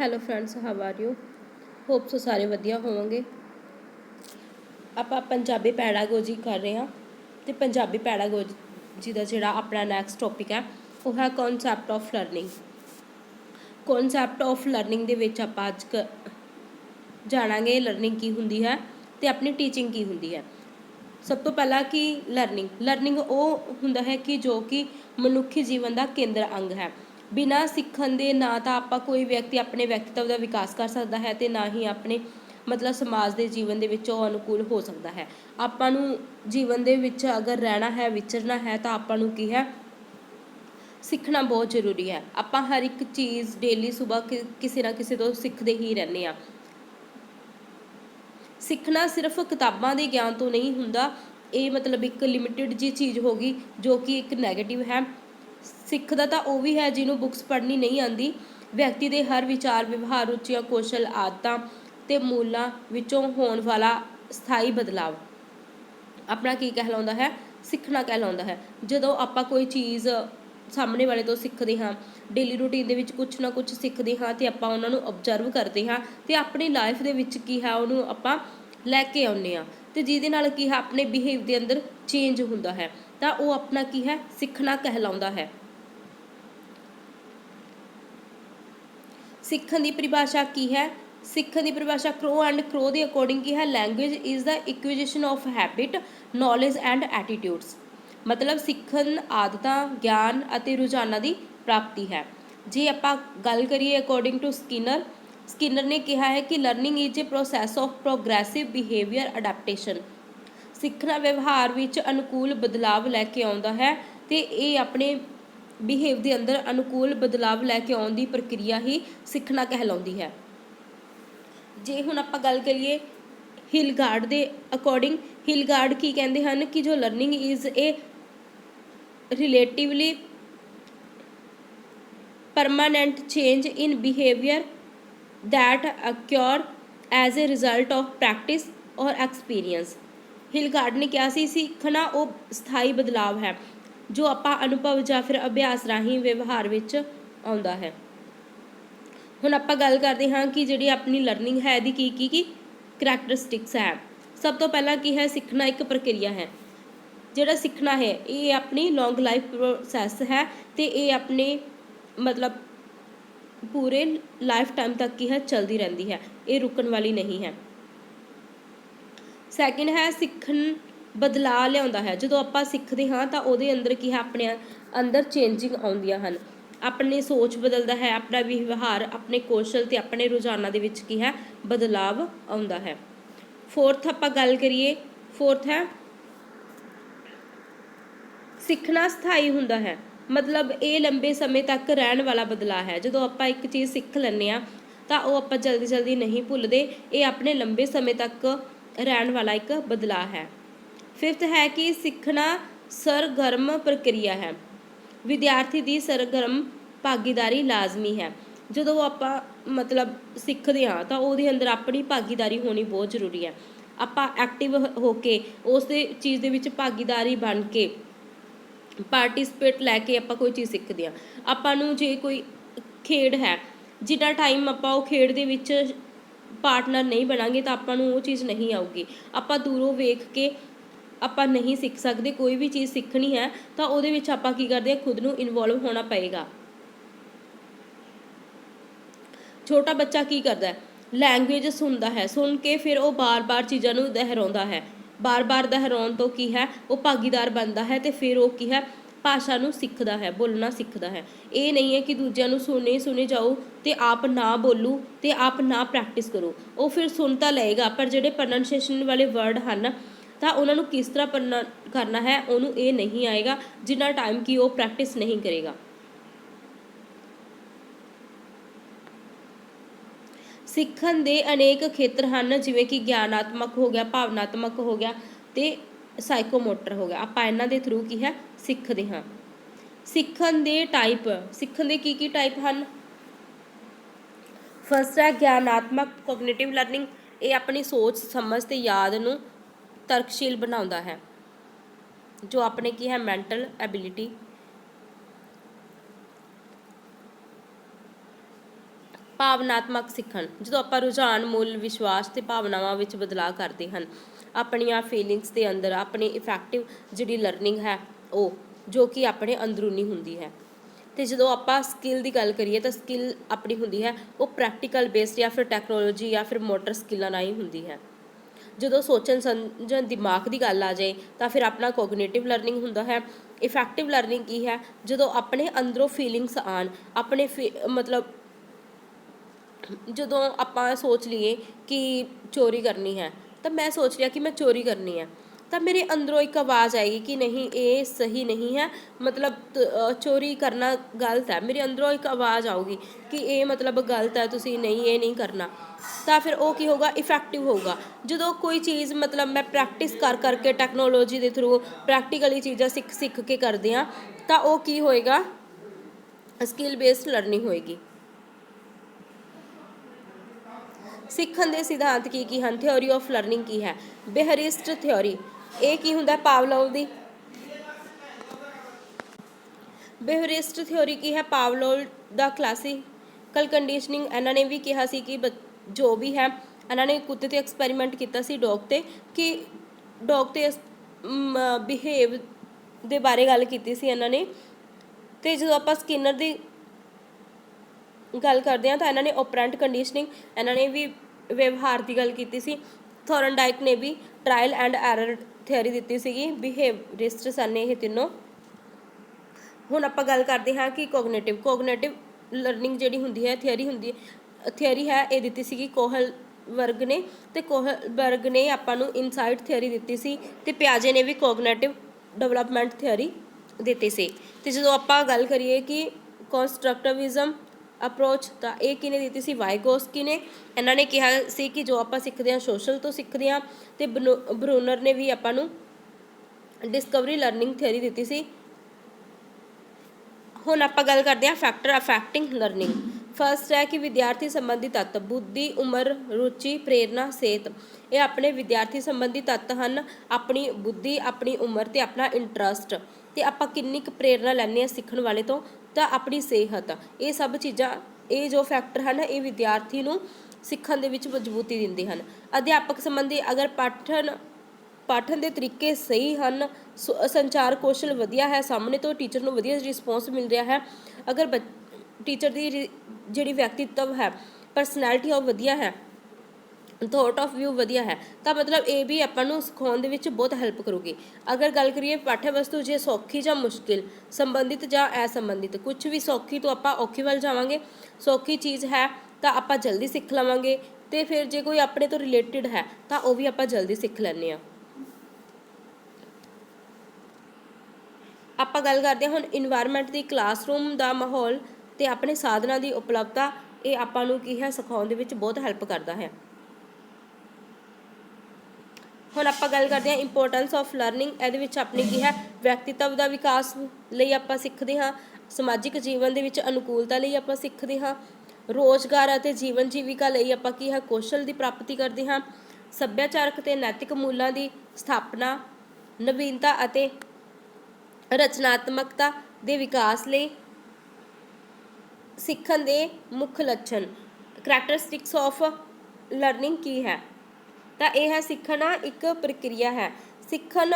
Hello friends how are you hope so ਸਾਰੇ ਵਧੀਆ ਹੋਵੋਗੇ। ਆਪਾਂ ਪੰਜਾਬੀ ਪੈਡਾਗੋਜੀ ਕਰ ਰਹੇ ਹਾਂ ਤੇ ਪੰਜਾਬੀ ਪੈਡਾਗੋਜੀ ਦਾ ਜਿਹੜਾ ਆਪਣਾ ਨੈਕਸਟ ਟੌਪਿਕ ਹੈ, ਉਹ ਹੈ concept of learning concept of learning ਦੇ ਵਿੱਚ ਆਪਾਂ ਅੱਜ ਕ- ਜਾਣਾਂਗੇ ਲਰਨਿੰਗ ਕੀ ਹੁੰਦੀ ਹੈ ਤੇ ਆਪਣੀ ਟੀਚਿੰਗ ਕੀ ਹੁੰਦੀ ਹੈ। ਸਭ ਤੋਂ ਪਹਿਲਾਂ ਕਿ ਲਰਨਿੰਗ ਲਰਨਿੰਗ ਉਹ ਹੁੰਦਾ ਹੈ ਕਿ ਜੋ ਕਿ ਮਨੁੱਖੀ ਜੀਵਨ ਦਾ ਕੇਂਦਰ ਅੰਗ ਹੈ। ਬਿਨਾਂ ਸਿੱਖਣ ਦੇ ਨਾ ਤਾਂ ਆਪਾਂ ਕੋਈ ਵਿਅਕਤੀ ਆਪਣੇ ਵਿਅਕਤੀਤਵ ਦਾ ਵਿਕਾਸ ਕਰ ਸਕਦਾ ਹੈ ਤੇ ਨਾ ਹੀ ਆਪਣੇ ਮਤਲਬ ਸਮਾਜ ਦੇ ਜੀਵਨ ਦੇ ਵਿੱਚ ਉਹ ਅਨੁਕੂਲ ਹੋ ਸਕਦਾ ਹੈ। ਆਪਾਂ ਨੂੰ ਜੀਵਨ ਦੇ ਵਿੱਚ ਅਗਰ ਰਹਿਣਾ ਹੈ, ਵਿਚਰਨਾ ਹੈ ਤਾਂ ਆਪਾਂ ਨੂੰ ਕੀ ਹੈ? ਸਿੱਖਣਾ ਬਹੁਤ ਜ਼ਰੂਰੀ ਹੈ। ਆਪਾਂ ਹਰ ਇੱਕ ਚੀਜ਼ ਡੇਲੀ ਸਵੇਰ ਕਿਸੇ ਨਾ ਕਿਸੇ ਤੋਂ ਸਿੱਖਦੇ ਹੀ ਰਹਿੰਦੇ ਆ ਸਿੱਖਣਾ ਸਿਰਫ ਕਿਤਾਬਾਂ ਦੇ ਗਿਆਨ ਤੋਂ ਨਹੀਂ ਹੁੰਦਾ। ਇਹ ਮਤਲਬ ਇੱਕ ਲਿਮਿਟਿਡ ਜੀ ਚੀਜ਼ ਹੋਗੀ ਜੋ ਕਿ ਇੱਕ 네ਗੇਟਿਵ ਹੈ। ਸਿੱਖਦਾ ਤਾਂ ਉਹ ਵੀ ਹੈ ਜਿਹਨੂੰ ਬੁੱਕਸ ਪੜ੍ਹਨੀ ਨਹੀਂ ਆਉਂਦੀ। ਵਿਅਕਤੀ ਦੇ ਹਰ ਵਿਚਾਰ, ਵਿਵਹਾਰ, ਰੁਚੀਆਂ, ਕੌਸ਼ਲ, ਆਦਤਾਂ ਤੇ ਮੂਲਾਂ ਵਿੱਚੋਂ ਹੋਣ ਵਾਲਾ ਸਥਾਈ ਬਦਲਾਵ। ਆਪਣਾ ਕੀ ਕਹਿਲਾਉਂਦਾ ਹੈ? ਸਿੱਖਣਾ ਕਹਿਲਾਉਂਦਾ ਹੈ। ਜਦੋਂ ਆਪਾਂ ਕੋਈ ਚੀਜ਼ ਸਾਹਮਣੇ ਵਾਲੇ ਤੋਂ ਸਿੱਖਦੇ ਹਾਂ ਡੇਲੀ ਰੂਟੀਨ ਦੇ ਵਿੱਚ ਕੁਝ ਨਾ ਕੁਝ ਸਿੱਖਦੇ ਹਾਂ ਤੇ ਆਪਾਂ ਉਹਨਾਂ ਨੂੰ ਆਬਜ਼ਰਵ ਕਰਦੇ ਹਾਂ ਤੇ ਆਪਣੀ ਲਾਈਫ ਦੇ ਵਿੱਚ ਕੀ ਹੈ ਉਹਨੂੰ ਆਪਾਂ ਲੈ ਕੇ ਆਉਂਦੇ ਹਾਂ ਤੇ ਜਿਹਦੇ ਨਾਲ ਕੀ ਹੈ, ਆਪਣੇ ਬਿਹੇਵ ਦੇ ਅੰਦਰ ਚੇਂਜ ਹੁੰਦਾ ਹੈ। ਤਾਂ ਉਹ ਆਪਣਾ ਕੀ ਹੈ? ਸਿੱਖਣਾ ਕਹਿਲਾਉਂਦਾ ਹੈ। ਸਿੱਖਣ ਦੀ ਪਰਿਭਾਸ਼ਾ ਕੀ ਹੈ? ਸਿੱਖਣ ਦੀ ਪਰਿਭਾਸ਼ਾ ਕ੍ਰੋ ਐਂਡ ਕ੍ਰੋ ਦੇ ਅਕੋਰਡਿੰਗ ਕੀ ਹੈ? Language is the acquisition of habit knowledge and attitudes ਮਤਲਬ ਸਿੱਖਣ ਆਦਤਾਂ, ਗਿਆਨ ਅਤੇ ਰੁਝਾਨਾਂ ਦੀ ਪ੍ਰਾਪਤੀ ਹੈ। ਜੇ ਆਪਾਂ ਗੱਲ ਕਰੀਏ ਅਕੋਰਡਿੰਗ ਟੂ ਸਕਿਨਰ ਸਕਿਨਰ ਨੇ ਕਿਹਾ ਹੈ ਕਿ learning is a process of progressive behaviour adaptation ਸਿੱਖਣਾ ਵਿਵਹਾਰ ਵਿੱਚ ਅਨੁਕੂਲ ਬਦਲਾਵ ਲੈ ਕੇ ਆਉਂਦਾ ਹੈ ਤੇ ਇਹ ਆਪਣੇ ਬਿਹੇਵ ਦੇ ਅੰਦਰ ਅਨੁਕੂਲ ਬਦਲਾਵ ਲੈ ਕੇ ਆਉਣ ਦੀ ਪ੍ਰਕਿਰਿਆ ਹੀ ਸਿੱਖਣਾ ਕਹਿਲਾਉਂਦੀ ਹੈ। ਜੇ ਹੁਣ ਆਪਾਂ ਗੱਲ ਕਰੀਏ ਹਿਲਗਾਰਡ ਦੇ ਅਕੋਰਡਿੰਗ ਹਿਲਗਾਰਡ ਕੀ ਕਹਿੰਦੇ ਹਨ ਕਿ ਜੋ learning is a relatively permanent change in behaviour that occur as a result of practice or experience Hilgard ਨੇ ਕਿਹਾ ਸੀ, ਸਿੱਖਣਾ ਉਹ ਸਥਾਈ ਬਦਲਾਵ ਹੈ, ਜੋ ਆਪਾਂ ਅਨੁਭਵ ਜਾਂ ਫਿਰ ਅਭਿਆਸ ਰਾਹੀਂ ਵਿਵਹਾਰ ਵਿੱਚ ਆਉਂਦਾ ਹੈ। ਹੁਣ ਆਪਾਂ ਗੱਲ ਕਰਦੇ ਹਾਂ ਕਿ ਜਿਹੜੀ ਆਪਣੀ ਲਰਨਿੰਗ ਹੈ, ਇਹਦੀ ਕੀ ਕੀ ਕੀ ਕਰੈਕਟਰਿਸਟਿਕਸ ਹੈ। ਸਭ ਤੋਂ ਪਹਿਲਾਂ ਕੀ ਹੈ, ਸਿੱਖਣਾ ਇੱਕ ਪ੍ਰਕਿਰਿਆ ਹੈ। ਜਿਹੜਾ ਸਿੱਖਣਾ ਹੈ, ਇਹ ਆਪਣੀ ਲੌਂਗ ਲਾਈਫ ਪ੍ਰੋਸੈਸ ਹੈ ਤੇ ਇਹ ਆਪਣੇ ਮਤਲਬ ਪੂਰੇ ਲਾਈਫ ਟਾਈਮ ਤੱਕ ਕੀ ਹੈ, ਚਲਦੀ ਰਹਿੰਦੀ ਹੈ। ਇਹ ਰੁਕਣ ਵਾਲੀ ਨਹੀਂ ਹੈ। ਸੈਕਿੰਡ ਹੈ ਸਿੱਖਣ ਬਦਲਾਅ ਲਿਆਉਂਦਾ ਹੈ। ਜਦੋਂ ਆਪਾਂ ਸਿੱਖਦੇ ਹਾਂ ਤਾਂ ਉਹਦੇ ਅੰਦਰ ਕੀ ਹੈ? ਆਪਣੇ ਅੰਦਰ ਚੇਂਜਿੰਗ ਆਉਂਦੀਆਂ ਹਨ। ਆਪਣੀ ਸੋਚ ਬਦਲਦਾ ਹੈ, ਆਪਣਾ ਵਿਵਹਾਰ, ਆਪਣੇ ਕੌਸ਼ਲ ਤੇ ਆਪਣੇ ਰੁਝਾਨਾਂ ਦੇ ਵਿੱਚ ਕੀ ਹੈ? ਬਦਲਾਵ ਆਉਂਦਾ ਹੈ। ਫੋਰਥ ਆਪਾਂ ਗੱਲ ਕਰੀਏ ਫੋਰਥ ਹੈ ਸਿੱਖਣਾ ਸਥਾਈ ਹੁੰਦਾ ਹੈ। ਮਤਲਬ ਇਹ ਲੰਬੇ ਸਮੇਂ ਤੱਕ ਰਹਿਣ ਵਾਲਾ ਬਦਲਾਅ ਹੈ। ਜਦੋਂ ਆਪਾਂ ਇੱਕ ਚੀਜ਼ ਸਿੱਖ ਲੈਂਦੇ ਆ ਤਾਂ ਉਹ ਆਪਾਂ ਜਲਦੀ ਜਲਦੀ ਨਹੀਂ ਭੁੱਲਦੇ। ਇਹ ਆਪਣੇ ਲੰਬੇ ਸਮੇਂ ਤੱਕ ਰਹਿਣ ਵਾਲਾ ਇੱਕ ਬਦਲਾਅ ਹੈ। ਫਿਫਥ ਹੈ ਕਿ ਸਿੱਖਣਾ ਸਰਗਰਮ ਪ੍ਰਕਿਰਿਆ ਹੈ। ਵਿਦਿਆਰਥੀ ਦੀ ਸਰਗਰਮ ਭਾਗੀਦਾਰੀ ਲਾਜ਼ਮੀ ਹੈ। ਜਦੋਂ ਆਪਾਂ ਮਤਲਬ ਸਿੱਖਦੇ ਹਾਂ ਤਾਂ ਉਹਦੇ ਅੰਦਰ ਆਪਣੀ ਭਾਗੀਦਾਰੀ ਹੋਣੀ ਬਹੁਤ ਜ਼ਰੂਰੀ ਹੈ। ਆਪਾਂ ਐਕਟਿਵ ਹੋ ਕੇ ਉਸ ਦੇ ਚੀਜ਼ ਦੇ ਵਿੱਚ ਭਾਗੀਦਾਰੀ ਬਣ ਕੇ ਪਾਰਟਿਸਿਪੇਟ ਲੈ ਕੇ ਆਪਾਂ ਕੋਈ ਚੀਜ਼ ਸਿੱਖਦੇ ਹਾਂ। ਆਪਾਂ ਨੂੰ ਜੇ ਕੋਈ ਖੇਡ ਹੈ, ਜਿੰਨਾ ਟਾਈਮ ਆਪਾਂ ਉਹ ਖੇਡ ਦੇ ਵਿੱਚ ਪਾਰਟਨਰ ਨਹੀਂ ਬਣਾਂਗੇ ਤਾਂ ਆਪਾਂ ਨੂੰ ਉਹ ਚੀਜ਼ ਨਹੀਂ ਆਊਗੀ। ਆਪਾਂ ਦੂਰੋਂ ਵੇਖ ਕੇ ਆਪਾਂ ਨਹੀਂ ਸਿੱਖ ਸਕਦੇ, ਕੋਈ ਵੀ ਚੀਜ਼ ਸਿੱਖਣੀ ਹੈ, ਤਾਂ ਉਹਦੇ ਵਿੱਚ ਆਪਾਂ ਕੀ ਕਰਦੇ ਆ ਖੁਦ ਨੂੰ ਇਨਵੋਲਵ ਹੋਣਾ ਪਏਗਾ। ਛੋਟਾ ਬੱਚਾ ਕੀ ਕਰਦਾ ਹੈ? ਲੈਂਗੁਏਜ ਸੁਣਦਾ ਹੈ। ਸੁਣ ਕੇ ਫਿਰ ਉਹ ਬਾਰ-ਬਾਰ ਚੀਜ਼ਾਂ ਨੂੰ ਦੁਹਰਾਉਂਦਾ ਹੈ। ਬਾਰ-ਬਾਰ ਦੁਹਰਾਉਣ ਤੋਂ ਕੀ ਹੈ? ਉਹ ਭਾਗੀਦਾਰ ਬਣਦਾ ਹੈ ਤੇ ਫਿਰ ਉਹ ਕੀ ਹੈ? ਭਾਸ਼ਾ ਨੂੰ ਸਿੱਖਦਾ ਹੈ, ਬੋਲਣਾ ਸਿੱਖਦਾ ਹੈ। ਇਹ ਨਹੀਂ ਹੈ ਕਿ ਦੂਜਿਆਂ ਨੂੰ ਸੁਣੇ ਸੁਣੇ ਜਾਓ ਤੇ ਆਪ ਨਾ ਬੋਲੂ ਤੇ ਆਪ ਨਾ ਪ੍ਰੈਕਟਿਸ ਕਰੋ। ਉਹ ਫਿਰ ਸੁਣ ਤਾਂ ਲਏਗਾ, ਪਰ ਜਿਹੜੇ ਪ੍ਰੋਨੰਸੀਏਸ਼ਨ ਵਾਲੇ ਵਰਡ ਹਨ, ਤਾਂ ਉਹਨਾਂ ਨੂੰ ਕਿਸ ਤਰ੍ਹਾਂ ਕਰਨਾ ਹੈ, ਉਹਨੂੰ ਇਹ ਨਹੀਂ ਆਏਗਾ, ਜਿੰਨਾ ਟਾਈਮ ਕਿ ਉਹ ਪ੍ਰੈਕਟਿਸ ਨਹੀਂ ਕਰੇਗਾ। ਸਿੱਖਣ ਦੇ ਅਨੇਕ ਖੇਤਰ ਹਨ, ਜਿਵੇਂ ਕਿ ਗਿਆਨਾਤਮਕ ਹੋ ਗਿਆ, ਭਾਵਨਾਤਮਕ ਹੋ ਗਿਆ ਤੇ ਸਾਈਕੋਮੋਟਰ ਹੋ ਗਿਆ। ਆਪਾਂ ਇਹਨਾਂ ਦੇ ਥਰੂ ਕੀ ਹੈ? ਸਿੱਖਦੇ ਹਾਂ। ਸਿੱਖਣ ਦੇ ਟਾਈਪ ਸਿੱਖਣ ਦੇ ਕੀ ਕੀ ਟਾਈਪ ਹਨ? ਫਸਟ ਹੈ ਗਿਆਨਾਤਮਕ ਕੋਗਨੀਟਿਵ ਲਰਨਿੰਗ ਇਹ ਆਪਣੀ ਸੋਚ, ਸਮਝ ਤੇ ਯਾਦ ਨੂੰ ਤਰਕਸ਼ੀਲ ਬਣਾਉਂਦਾ ਹੈ। ਜੋ ਆਪਣੇ ਕੀ ਹੈ? ਮੈਂਟਲ ਐਬਿਲਿਟੀ ਭਾਵਨਾਤਮਕ ਸਿੱਖਣ। ਜਦੋਂ ਆਪਾਂ ਰੁਝਾਨ, ਮੁੱਲ, ਵਿਸ਼ਵਾਸ ਤੇ ਭਾਵਨਾਵਾਂ ਵਿੱਚ ਬਦਲਾਅ ਕਰਦੇ ਹਨ, ਆਪਣੀਆਂ ਫੀਲਿੰਗਸ ਦੇ ਅੰਦਰ, ਆਪਣੀ ਇਫੈਕਟਿਵ ਜਿਹੜੀ ਲਰਨਿੰਗ ਹੈ ਉਹ, ਜੋ ਕਿ ਆਪਣੇ ਅੰਦਰੂਨੀ ਹੁੰਦੀ ਹੈ। ਤੇ ਜਦੋਂ ਆਪਾਂ ਸਕਿੱਲ ਦੀ ਗੱਲ ਕਰੀਏ ਤਾਂ ਸਕਿੱਲ ਆਪਣੀ ਹੁੰਦੀ ਹੈ, ਉਹ ਪ੍ਰੈਕਟੀਕਲ ਬੇਸਡ ਜਾਂ ਫਿਰ ਟੈਕਨੋਲੋਜੀ ਜਾਂ ਫਿਰ ਮੋਟਰ ਸਕਿੱਲਾਂ ਰਾਹੀਂ ਹੁੰਦੀ ਹੈ। ਜਦੋਂ ਸੋਚਣ ਸਮਝਣ, ਦਿਮਾਗ ਦੀ ਗੱਲ ਆ ਜਾਏ ਤਾਂ ਫਿਰ ਆਪਣਾ ਕੋਗਨੀਟਿਵ ਲਰਨਿੰਗ ਹੁੰਦਾ ਹੈ। ਇਫੈਕਟਿਵ ਲਰਨਿੰਗ ਕੀ ਹੈ? ਜਦੋਂ ਆਪਣੇ ਅੰਦਰੋਂ ਫੀਲਿੰਗਸ ਆਣ ਆਪਣੇ ਫੀ- ਮਤਲਬ ਜਦੋਂ ਆਪਾਂ ਸੋਚ ਲਈਏ ਕਿ ਚੋਰੀ ਕਰਨੀ ਹੈ, ਤਾਂ ਮੈਂ ਸੋਚ ਲਿਆ ਕਿ ਮੈਂ ਚੋਰੀ ਕਰਨੀ ਹੈ। ਤਾਂ ਮੇਰੇ ਅੰਦਰੋਂ ਇੱਕ ਆਵਾਜ਼ ਆਏਗੀ ਕਿ ਨਹੀਂ, ਇਹ ਸਹੀ ਨਹੀਂ ਹੈ। ਮਤਲਬ ਚੋਰੀ ਕਰਨਾ ਗਲਤ ਹੈ। ਮੇਰੇ ਅੰਦਰੋਂ ਇੱਕ ਆਵਾਜ਼ ਆਊਗੀ ਕਿ ਇਹ ਮਤਲਬ ਗਲਤ ਹੈ, ਤੁਸੀਂ ਨਹੀਂ, ਇਹ ਨਹੀਂ ਕਰਨਾ। ਤਾਂ ਫਿਰ ਉਹ ਕੀ ਹੋਊਗਾ? ਇਫੈਕਟਿਵ ਹੋਊਗਾ। ਜਦੋਂ ਕੋਈ ਚੀਜ਼ ਮਤਲਬ ਮੈਂ ਪ੍ਰੈਕਟਿਸ ਕਰ, ਕਰਕੇ ਟੈਕਨੋਲੋਜੀ ਦੇ ਥਰੂ ਪ੍ਰੈਕਟੀਕਲੀ ਚੀਜ਼ਾਂ ਸਿੱਖ ਸਿੱਖ ਕੇ ਕਰਦੇ ਆ ਤਾਂ ਉਹ ਕੀ ਹੋਏਗਾ? ਸਕਿੱਲ ਬੇਸਡ ਲਰਨਿੰਗ ਹੋਏਗੀ। ਸਿੱਖਣ ਦੇ ਸਿਧਾਂਤ ਕੀ ਕੀ ਹਨ? ਥਿਉਰੀ ਆਫ ਲਰਨਿੰਗ ਕੀ ਹੈ? ਬੇਹਰਿਸਟ ਥਿਉਰੀ ਇਹ ਕੀ ਹੁੰਦਾ ਪਾਵਲੋਵ ਦੀ? ਬੇਹਰਿਸਟ ਥਿਉਰੀ ਕੀ ਹੈ? ਪਾਵਲੋਵ ਦਾ ਕਲਾਸੀਕਲ ਕੰਡੀਸ਼ਨਿੰਗ ਇਹਨਾਂ ਨੇ ਵੀ ਕਿਹਾ ਸੀ ਕਿ ਬ- ਜੋ ਵੀ ਹੈ, ਇਹਨਾਂ ਨੇ ਕੁੱਤੇ ਤੇ ਐਕਸਪੈਰੀਮੈਂਟ ਕੀਤਾ ਸੀ ਡੌਗ ਤੇ ਕਿ ਡੌਗ ਤੇ ਬਿਹੇਵ ਦੇ ਬਾਰੇ ਗੱਲ ਕੀਤੀ ਸੀ ਇਹਨਾਂ ਨੇ। ਤੇ ਜਦੋਂ ਆਪਾਂ ਸਕਿਨਰ ਦੀ ਗੱਲ ਕਰਦੇ ਹਾਂ ਤਾਂ ਇਹਨਾਂ ਨੇ ਓਪਰੈਂਟ ਕੰਡੀਸ਼ਨਿੰਗ ਇਹਨਾਂ ਨੇ ਵੀ ਵਿਵਹਾਰ ਦੀ ਗੱਲ ਕੀਤੀ ਸੀ। ਥੋਰਨਡਾਈਕ ਨੇ ਵੀ ਟ੍ਰਾਇਲ ਐਂਡ ਐਰਰ ਥਿਉਰੀ ਦਿੱਤੀ ਸੀਗੀ ਬਿਹੇਵਰਿਸਟ ਸਨ ਇਹ ਤਿੰਨੋਂ। ਹੁਣ ਆਪਾਂ ਗੱਲ ਕਰਦੇ ਹਾਂ ਕਿ ਕੋਗਨੀਟਿਵ ਕੋਗਨੀਟਿਵ ਲਰਨਿੰਗ ਜਿਹੜੀ ਹੁੰਦੀ ਹੈ ਥਿਉਰੀ ਹੁੰਦੀ ਹੈ ਥਿਉਰੀ ਹੈ, ਇਹ ਦਿੱਤੀ ਸੀਗੀ ਕੋਹਲ ਵਰਗ ਨੇ ਤੇ ਕੋਹਲ ਵਰਗ ਨੇ ਆਪਾਂ ਨੂੰ ਇਨਸਾਈਟ ਥਿਉਰੀ ਦਿੱਤੀ ਸੀ ਤੇ ਪਿਆਜੇ ਨੇ ਵੀ ਕੋਗਨੀਟਿਵ ਡਿਵੈਲਪਮੈਂਟ ਥਿਉਰੀ ਦਿੱਤੀ ਸੀ। ਤੇ ਜਦੋਂ ਆਪਾਂ ਗੱਲ ਕਰੀਏ ਕਿ ਕਨਸਟਰਕਟਿਵਿਜ਼ਮ ਅਪਰੋਚ ਤਾਂ ਇਹ ਕਿਨੇ ਦਿੱਤੀ ਸੀ? ਵਾਈਗੋਸਕੀ ਨੇ ਇਹਨਾਂ ਨੇ ਕਿਹਾ ਸੀ ਕਿ ਜੋ ਆਪਾਂ ਸਿੱਖਦੇ ਹਾਂ ਸੋਸ਼ਲ ਤੋਂ ਸਿੱਖਦੇ ਹਾਂ ਤੇ ਬਰੂਨਰ ਨੇ ਵੀ ਆਪਾਂ ਨੂੰ ਡਿਸਕਵਰੀ ਲਰਨਿੰਗ ਥਿਉਰੀ ਦਿੱਤੀ ਸੀ। ਹੁਣ ਆਪਾਂ ਗੱਲ ਕਰਦੇ ਹਾਂ ਫੈਕਟਰ ਅਫੈਕਟਿੰਗ ਲਰਨਿੰਗ ਫਰਸਟ ਹੈ ਕਿ ਵਿਦਿਆਰਥੀ ਸੰਬੰਧੀ ਤੱਤ, ਬੁੱਧੀ, ਉਮਰ, ਰੁਚੀ, ਪ੍ਰੇਰਨਾ ਸਿਹਤ ਇਹ ਆਪਣੇ ਵਿਦਿਆਰਥੀ ਸੰਬੰਧੀ ਤੱਤ ਹਨ, ਆਪਣੀ ਬੁੱਧੀ, ਆਪਣੀ ਉਮਰ ਤੇ ਆਪਣਾ ਇੰਟਰਸਟ ਤੇ ਆਪਾਂ ਕਿੰਨੀ ਕੁ ਪ੍ਰੇਰਨਾ ਲੈਂਦੇ ਹਾਂ ਸਿੱਖਣ ਵਾਲੇ ਤੋਂ? ਤਾਂ ਆਪਣੀ ਸਿਹਤ ਇਹ ਸਭ ਚੀਜ਼ਾਂ, ਇਹ ਜੋ ਫੈਕਟਰ ਹਨ, ਇਹ ਵਿਦਿਆਰਥੀ ਨੂੰ ਸਿੱਖਣ ਦੇ ਵਿੱਚ ਮਜ਼ਬੂਤੀ ਦਿੰਦੇ ਹਨ। ਅਧਿਆਪਕ ਸੰਬੰਧੀ ਅਗਰ ਪਾਠਨ ਪਾਠਨ ਦੇ ਤਰੀਕੇ ਸਹੀ ਹਨ, ਸੁ- ਸੰਚਾਰ ਕੌਸ਼ਲ ਵਧੀਆ ਹੈ, ਸਾਹਮਣੇ ਤੋਂ ਟੀਚਰ ਨੂੰ ਵਧੀਆ ਰਿਸਪੌਂਸ ਮਿਲ ਰਿਹਾ ਹੈ, ਅਗਰ ਟੀਚਰ ਦੀ ਜਿਹੜੀ ਵਿਅਕਤੀਤਵ ਹੈ ਪਰਸਨੈਲਿਟੀ ਉਹ ਵਧੀਆ ਹੈ ਥੋਟ ਆਫ ਵਿਊ ਵਧੀਆ ਹੈ, ਤਾਂ ਮਤਲਬ ਇਹ ਵੀ ਆਪਾਂ ਨੂੰ ਸਿਖਾਉਣ ਦੇ ਵਿੱਚ ਬਹੁਤ ਹੈਲਪ ਕਰੂਗੀ। ਅਗਰ ਗੱਲ ਕਰੀਏ ਪਾਠੇ ਵਸਤੂ ਜੇ ਸੌਖੀ ਜਾਂ ਮੁਸ਼ਕਿਲ, ਸੰਬੰਧਿਤ ਜਾਂ ਅਸੰਬੰਧਿਤ ਕੁਝ ਵੀ ਸੌਖੀ ਤੋਂ ਆਪਾਂ ਔਖੀ ਵੱਲ ਜਾਵਾਂਗੇ, ਸੌਖੀ ਚੀਜ਼ ਹੈ ਤਾਂ ਆਪਾਂ ਜਲਦੀ ਸਿੱਖ ਲਵਾਂਗੇ, ਤੇ ਫਿਰ ਜੇ ਕੋਈ ਆਪਣੇ ਤੋਂ ਰਿਲੇਟਡ ਹੈ ਤਾਂ ਉਹ ਵੀ ਆਪਾਂ ਜਲਦੀ ਸਿੱਖ ਲੈਣੇ ਆ ਆਪਾਂ ਗੱਲ ਕਰਦੇ ਹਾਂ ਹੁਣ এনवायरमेंट ਦੀ ਕਲਾਸਰੂਮ ਦਾ ਮਾਹੌਲ ਤੇ ਆਪਣੇ ਸਾਧਨਾਂ ਦੀ ਉਪਲਬਧਤਾ, ਇਹ ਆਪਾਂ ਨੂੰ ਕੀ ਹੈ ਸਿਖਾਉਣ ਦੇ ਵਿੱਚ ਬਹੁਤ ਹੈਲਪ ਕਰਦਾ ਹੈ। ਹੁਣ ਆਪਾਂ ਗੱਲ ਕਰਦੇ ਹਾਂ ਇੰਪੋਰਟੈਂਸ ਆਫ ਲਰਨਿੰਗ ਇਹਦੇ ਵਿੱਚ ਆਪਣੀ ਕੀ ਹੈ, ਵਿਅਕਤੀਤਵ ਦਾ ਵਿਕਾਸ ਲਈ ਆਪਾਂ ਸਿੱਖਦੇ ਹਾਂ, ਸਮਾਜਿਕ ਜੀਵਨ ਦੇ ਵਿੱਚ ਅਨੁਕੂਲਤਾ ਲਈ ਆਪਾਂ ਸਿੱਖਦੇ ਹਾਂ, ਰੋਜ਼ਗਾਰ ਅਤੇ ਜੀਵਨ ਜੀਵਿਕਾ ਲਈ ਆਪਾਂ ਕੀ ਹੈ, ਕੌਸ਼ਲ ਦੀ ਪ੍ਰਾਪਤੀ ਕਰਦੇ ਹਾਂ, ਸੱਭਿਆਚਾਰਕ ਤੇ ਨੈਤਿਕ ਮੂਲਾਂ ਦੀ ਸਥਾਪਨਾ, ਨਵੀਨਤਾ ਅਤੇ ਰਚਨਾਤਮਕਤਾ ਦੇ ਵਿਕਾਸ ਲਈ ਸਿੱਖਣ ਦੇ ਮੁੱਖ ਲੱਛਣ। ਕਰੈਕਟਰਿਸਟਿਕਸ ਆਫ ਲਰਨਿੰਗ ਕੀ ਹੈ? ਤਾਂ ਇਹ ਹੈ ਸਿੱਖਣਾ ਇੱਕ ਪ੍ਰਕਿਰਿਆ ਹੈ। ਸਿੱਖਣ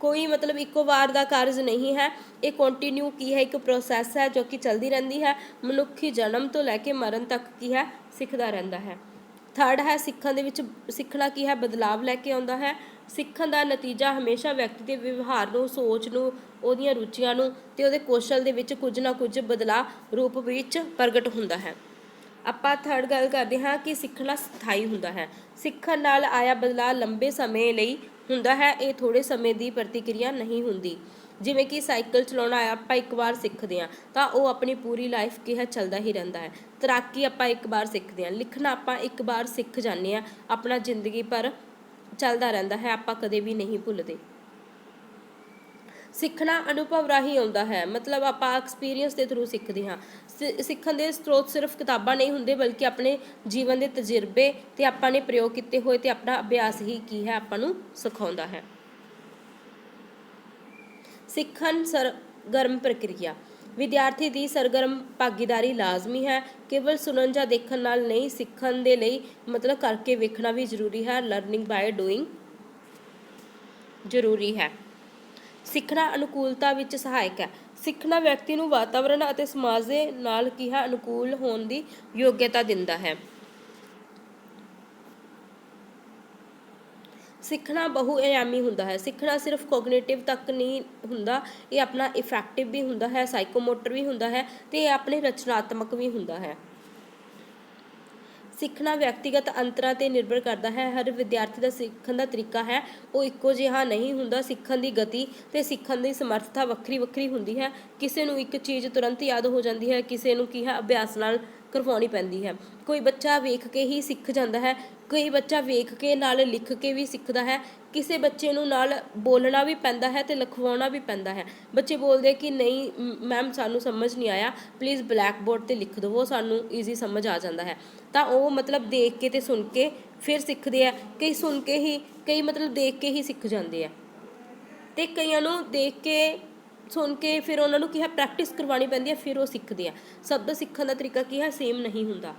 ਕੋਈ ਮਤਲਬ ਇੱਕੋ ਵਾਰ ਦਾ ਕਾਰਜ ਨਹੀਂ ਹੈ। ਇਹ ਕੰਟੀਨਿਊ ਕੀ ਹੈ? ਇੱਕ ਪ੍ਰੋਸੈਸ ਹੈ ਜੋ ਕਿ ਚੱਲਦੀ ਰਹਿੰਦੀ ਹੈ। ਮਨੁੱਖੀ ਜਨਮ ਤੋਂ ਲੈ ਕੇ ਮਰਨ ਤੱਕ ਕੀ ਹੈ? ਸਿੱਖਦਾ ਰਹਿੰਦਾ ਹੈ। ਥਰਡ ਹੈ ਸਿੱਖਣ ਦੇ ਵਿੱਚ ਸਿੱਖਣਾ ਕੀ ਹੈ? ਬਦਲਾਵ ਲੈ ਕੇ ਆਉਂਦਾ ਹੈ। ਸਿੱਖਣ ਦਾ ਨਤੀਜਾ ਹਮੇਸ਼ਾ ਵਿਅਕਤੀ ਦੇ ਵਿਵਹਾਰ ਨੂੰ, ਸੋਚ ਨੂੰ, ਉਹਦੀਆਂ ਰੁਚੀਆਂ ਨੂੰ ਤੇ ਉਹਦੇ ਕੌਸ਼ਲ ਦੇ ਵਿੱਚ ਕੁਝ ਨਾ ਕੁਝ ਬਦਲਾਅ ਰੂਪ ਵਿੱਚ ਪ੍ਰਗਟ ਹੁੰਦਾ ਹੈ। ਆਪਾਂ ਥਰਡ ਗੱਲ ਕਰਦੇ ਹਾਂ ਕਿ ਸਿੱਖਣਾ ਸਥਾਈ ਹੁੰਦਾ ਹੈ। ਸਿੱਖਣ ਨਾਲ ਆਇਆ ਬਦਲਾਅ ਲੰਬੇ ਸਮੇਂ ਲਈ ਹੁੰਦਾ ਹੈ, ਇਹ ਥੋੜੇ ਸਮੇਂ ਦੀ ਪ੍ਰਤੀਕਿਰਿਆ ਨਹੀਂ ਹੁੰਦੀ। ਜਿਵੇਂ ਕਿ ਸਾਈਕਲ ਚਲਾਉਣਾ ਆਪਾਂ ਇੱਕ ਵਾਰ ਸਿੱਖਦੇ ਹਾਂ, ਤਾਂ ਉਹ ਆਪਣੀ ਪੂਰੀ ਲਾਈਫ ਕਿਹਾ ਚੱਲਦਾ ਹੀ ਰਹਿੰਦਾ ਹੈ। ਤੈਰਾਕੀ ਆਪਾਂ ਇੱਕ ਵਾਰ ਸਿੱਖਦੇ ਹਾਂ, ਲਿਖਣਾ ਆਪਾਂ ਇੱਕ ਵਾਰ ਸਿੱਖ ਜਾਂਦੇ ਹਾਂ, ਆਪਣਾ ਜ਼ਿੰਦਗੀ ਭਰ ਚੱਲਦਾ ਰਹਿੰਦਾ ਹੈ, ਆਪਾਂ ਕਦੇ ਵੀ ਨਹੀਂ ਭੁੱਲਦੇ। ਸਿੱਖਣਾ ਅਨੁਭਵ ਰਾਹੀਂ ਆਉਂਦਾ ਹੈ, ਮਤਲਬ ਆਪਾਂ ਐਕਸਪੀਰੀਅੰਸ ਦੇ ਥਰੂ ਸਿੱਖਦੇ ਹਾਂ। ਸਿੱਖਣ ਦੇ ਸਰੋਤ ਸਿਰਫ ਕਿਤਾਬਾਂ ਨਹੀਂ ਹੁੰਦੇ, ਬਲਕਿ ਆਪਣੇ ਜੀਵਨ ਦੇ ਤਜਰਬੇ ਤੇ ਆਪਾਂ ਨੇ ਪ੍ਰਯੋਗ ਕੀਤੇ ਹੋਏ ਤੇ ਆਪਣਾ ਅਭਿਆਸ ਹੀ ਕੀ ਹੈ, ਆਪਾਂ ਨੂੰ ਸਿਖਾਉਂਦਾ ਹੈ। ਸਿੱਖਣ ਸਰਗਰਮ ਪ੍ਰਕਿਰਿਆ। ਵਿਦਿਆਰਥੀ ਦੀ ਸਰਗਰਮ ਭਾਗੀਦਾਰੀ ਲਾਜ਼ਮੀ ਹੈ। ਕੇਵਲ ਸੁਣਨ ਜਾਂ ਦੇਖਣ ਨਾਲ ਨਹੀਂ, ਸਿੱਖਣ ਦੇ ਲਈ ਮਤਲਬ ਕਰਕੇ ਵੇਖਣਾ ਵੀ ਜ਼ਰੂਰੀ ਹੈ। ਲਰਨਿੰਗ ਬਾਈ ਡੂਇੰਗ ਜ਼ਰੂਰੀ ਹੈ। ਸਿੱਖਣਾ ਅਨੁਕੂਲਤਾ ਵਿੱਚ ਸਹਾਇਕ ਹੈ। ਸਿੱਖਣਾ ਵਿਅਕਤੀ ਨੂੰ ਵਾਤਾਵਰਣ ਅਤੇ ਸਮਾਜ ਦੇ ਨਾਲ ਕਿਹਾ ਅਨੁਕੂਲ ਹੋਣ ਦੀ ਯੋਗਤਾ ਦਿੰਦਾ ਹੈ। ਸਿੱਖਣਾ ਬਹੁ ਆਯਾਮੀ ਹੁੰਦਾ ਹੈ। ਸਿੱਖਣਾ ਸਿਰਫ ਕੋਗਨੀਟਿਵ ਤੱਕ ਨਹੀਂ ਹੁੰਦਾ, ਇਹ ਆਪਣਾ ਇਫੈਕਟਿਵ ਵੀ ਹੁੰਦਾ ਹੈ ਸਾਈਕੋਮੋਟਰ ਵੀ ਹੁੰਦਾ ਹੈ ਤੇ ਇਹ ਆਪਣੇ ਰਚਨਾਤਮਕ ਵੀ ਹੁੰਦਾ ਹੈ। ਸਿੱਖਣਾ ਵਿਅਕਤੀਗਤ ਅੰਤਰਾਂ ਤੇ ਨਿਰਭਰ ਕਰਦਾ ਹੈ। ਹਰ ਵਿਦਿਆਰਥੀ ਦਾ ਸਿੱਖਣ ਦਾ ਤਰੀਕਾ ਹੈ। ਉਹ ਇੱਕੋ ਜਿਹਾ ਨਹੀਂ ਹੁੰਦਾ। ਸਿੱਖਣ ਦੀ ਗਤੀ ਤੇ ਸਿੱਖਣ ਦੀ ਸਮਰੱਥਾ ਵੱਖਰੀ ਵੱਖਰੀ ਹੁੰਦੀ ਹੈ। ਕਿਸੇ ਨੂੰ ਇੱਕ ਚੀਜ਼ ਤੁਰੰਤ ਯਾਦ ਹੋ ਜਾਂਦੀ ਹੈ। ਕਿਸੇ ਨੂੰ ਕੀ ਹੈ ਅਭਿਆਸ ਨਾਲ ਕਰਵਾਉਣੀ ਪੈਂਦੀ ਹੈ। ਕੋਈ ਬੱਚਾ ਵੇਖ ਕੇ ਹੀ ਸਿੱਖ ਜਾਂਦਾ ਹੈ, ਕੋਈ ਬੱਚਾ ਵੇਖ ਕੇ ਨਾਲ ਲਿਖ ਕੇ ਵੀ ਸਿੱਖਦਾ ਹੈ, ਕਿਸੇ ਬੱਚੇ ਨੂੰ ਨਾਲ ਬੋਲਣਾ ਵੀ ਪੈਂਦਾ ਹੈ ਤੇ ਲਿਖਵਾਉਣਾ ਵੀ ਪੈਂਦਾ ਹੈ। ਬੱਚੇ ਬੋਲਦੇ ਕਿ ਨਹੀਂ ਮੈਮ ਸਾਨੂੰ ਸਮਝ ਨਹੀਂ ਆਇਆ, ਪਲੀਜ਼ ਬਲੈਕ ਬੋਰਡ ਤੇ ਲਿਖ ਦਿਵੋ ਸਾਨੂੰ ਈਜ਼ੀ ਸਮਝ ਆ ਜਾਂਦਾ ਹੈ। ਤਾਂ ਉਹ ਮਤਲਬ ਦੇਖ ਕੇ ਤੇ ਸੁਣ ਕੇ ਫਿਰ ਸਿੱਖਦੇ ਆ, ਕਈ ਸੁਣ ਕੇ ਹੀ, ਕਈ ਮਤਲਬ ਦੇਖ ਕੇ ਹੀ ਸਿੱਖ ਜਾਂਦੇ ਆ। ਤੇ ਕਈਆਂ ਨੂੰ ਦੇਖ ਕੇ ਸੁਣ ਕੇ ਫਿਰ ਉਹਨਾਂ ਨੂੰ ਕੀ ਹੈ ਪ੍ਰੈਕਟਿਸ ਕਰਵਾਉਣੀ ਪੈਂਦੀ ਹੈ, ਫਿਰ ਉਹ ਸਿੱਖਦੇ ਆ। ਸ਼ਬਦ ਸਿੱਖਣ ਦਾ ਤਰੀਕਾ ਕੀ ਹੈ? ਸੇਮ ਨਹੀਂ ਹੁੰਦਾ।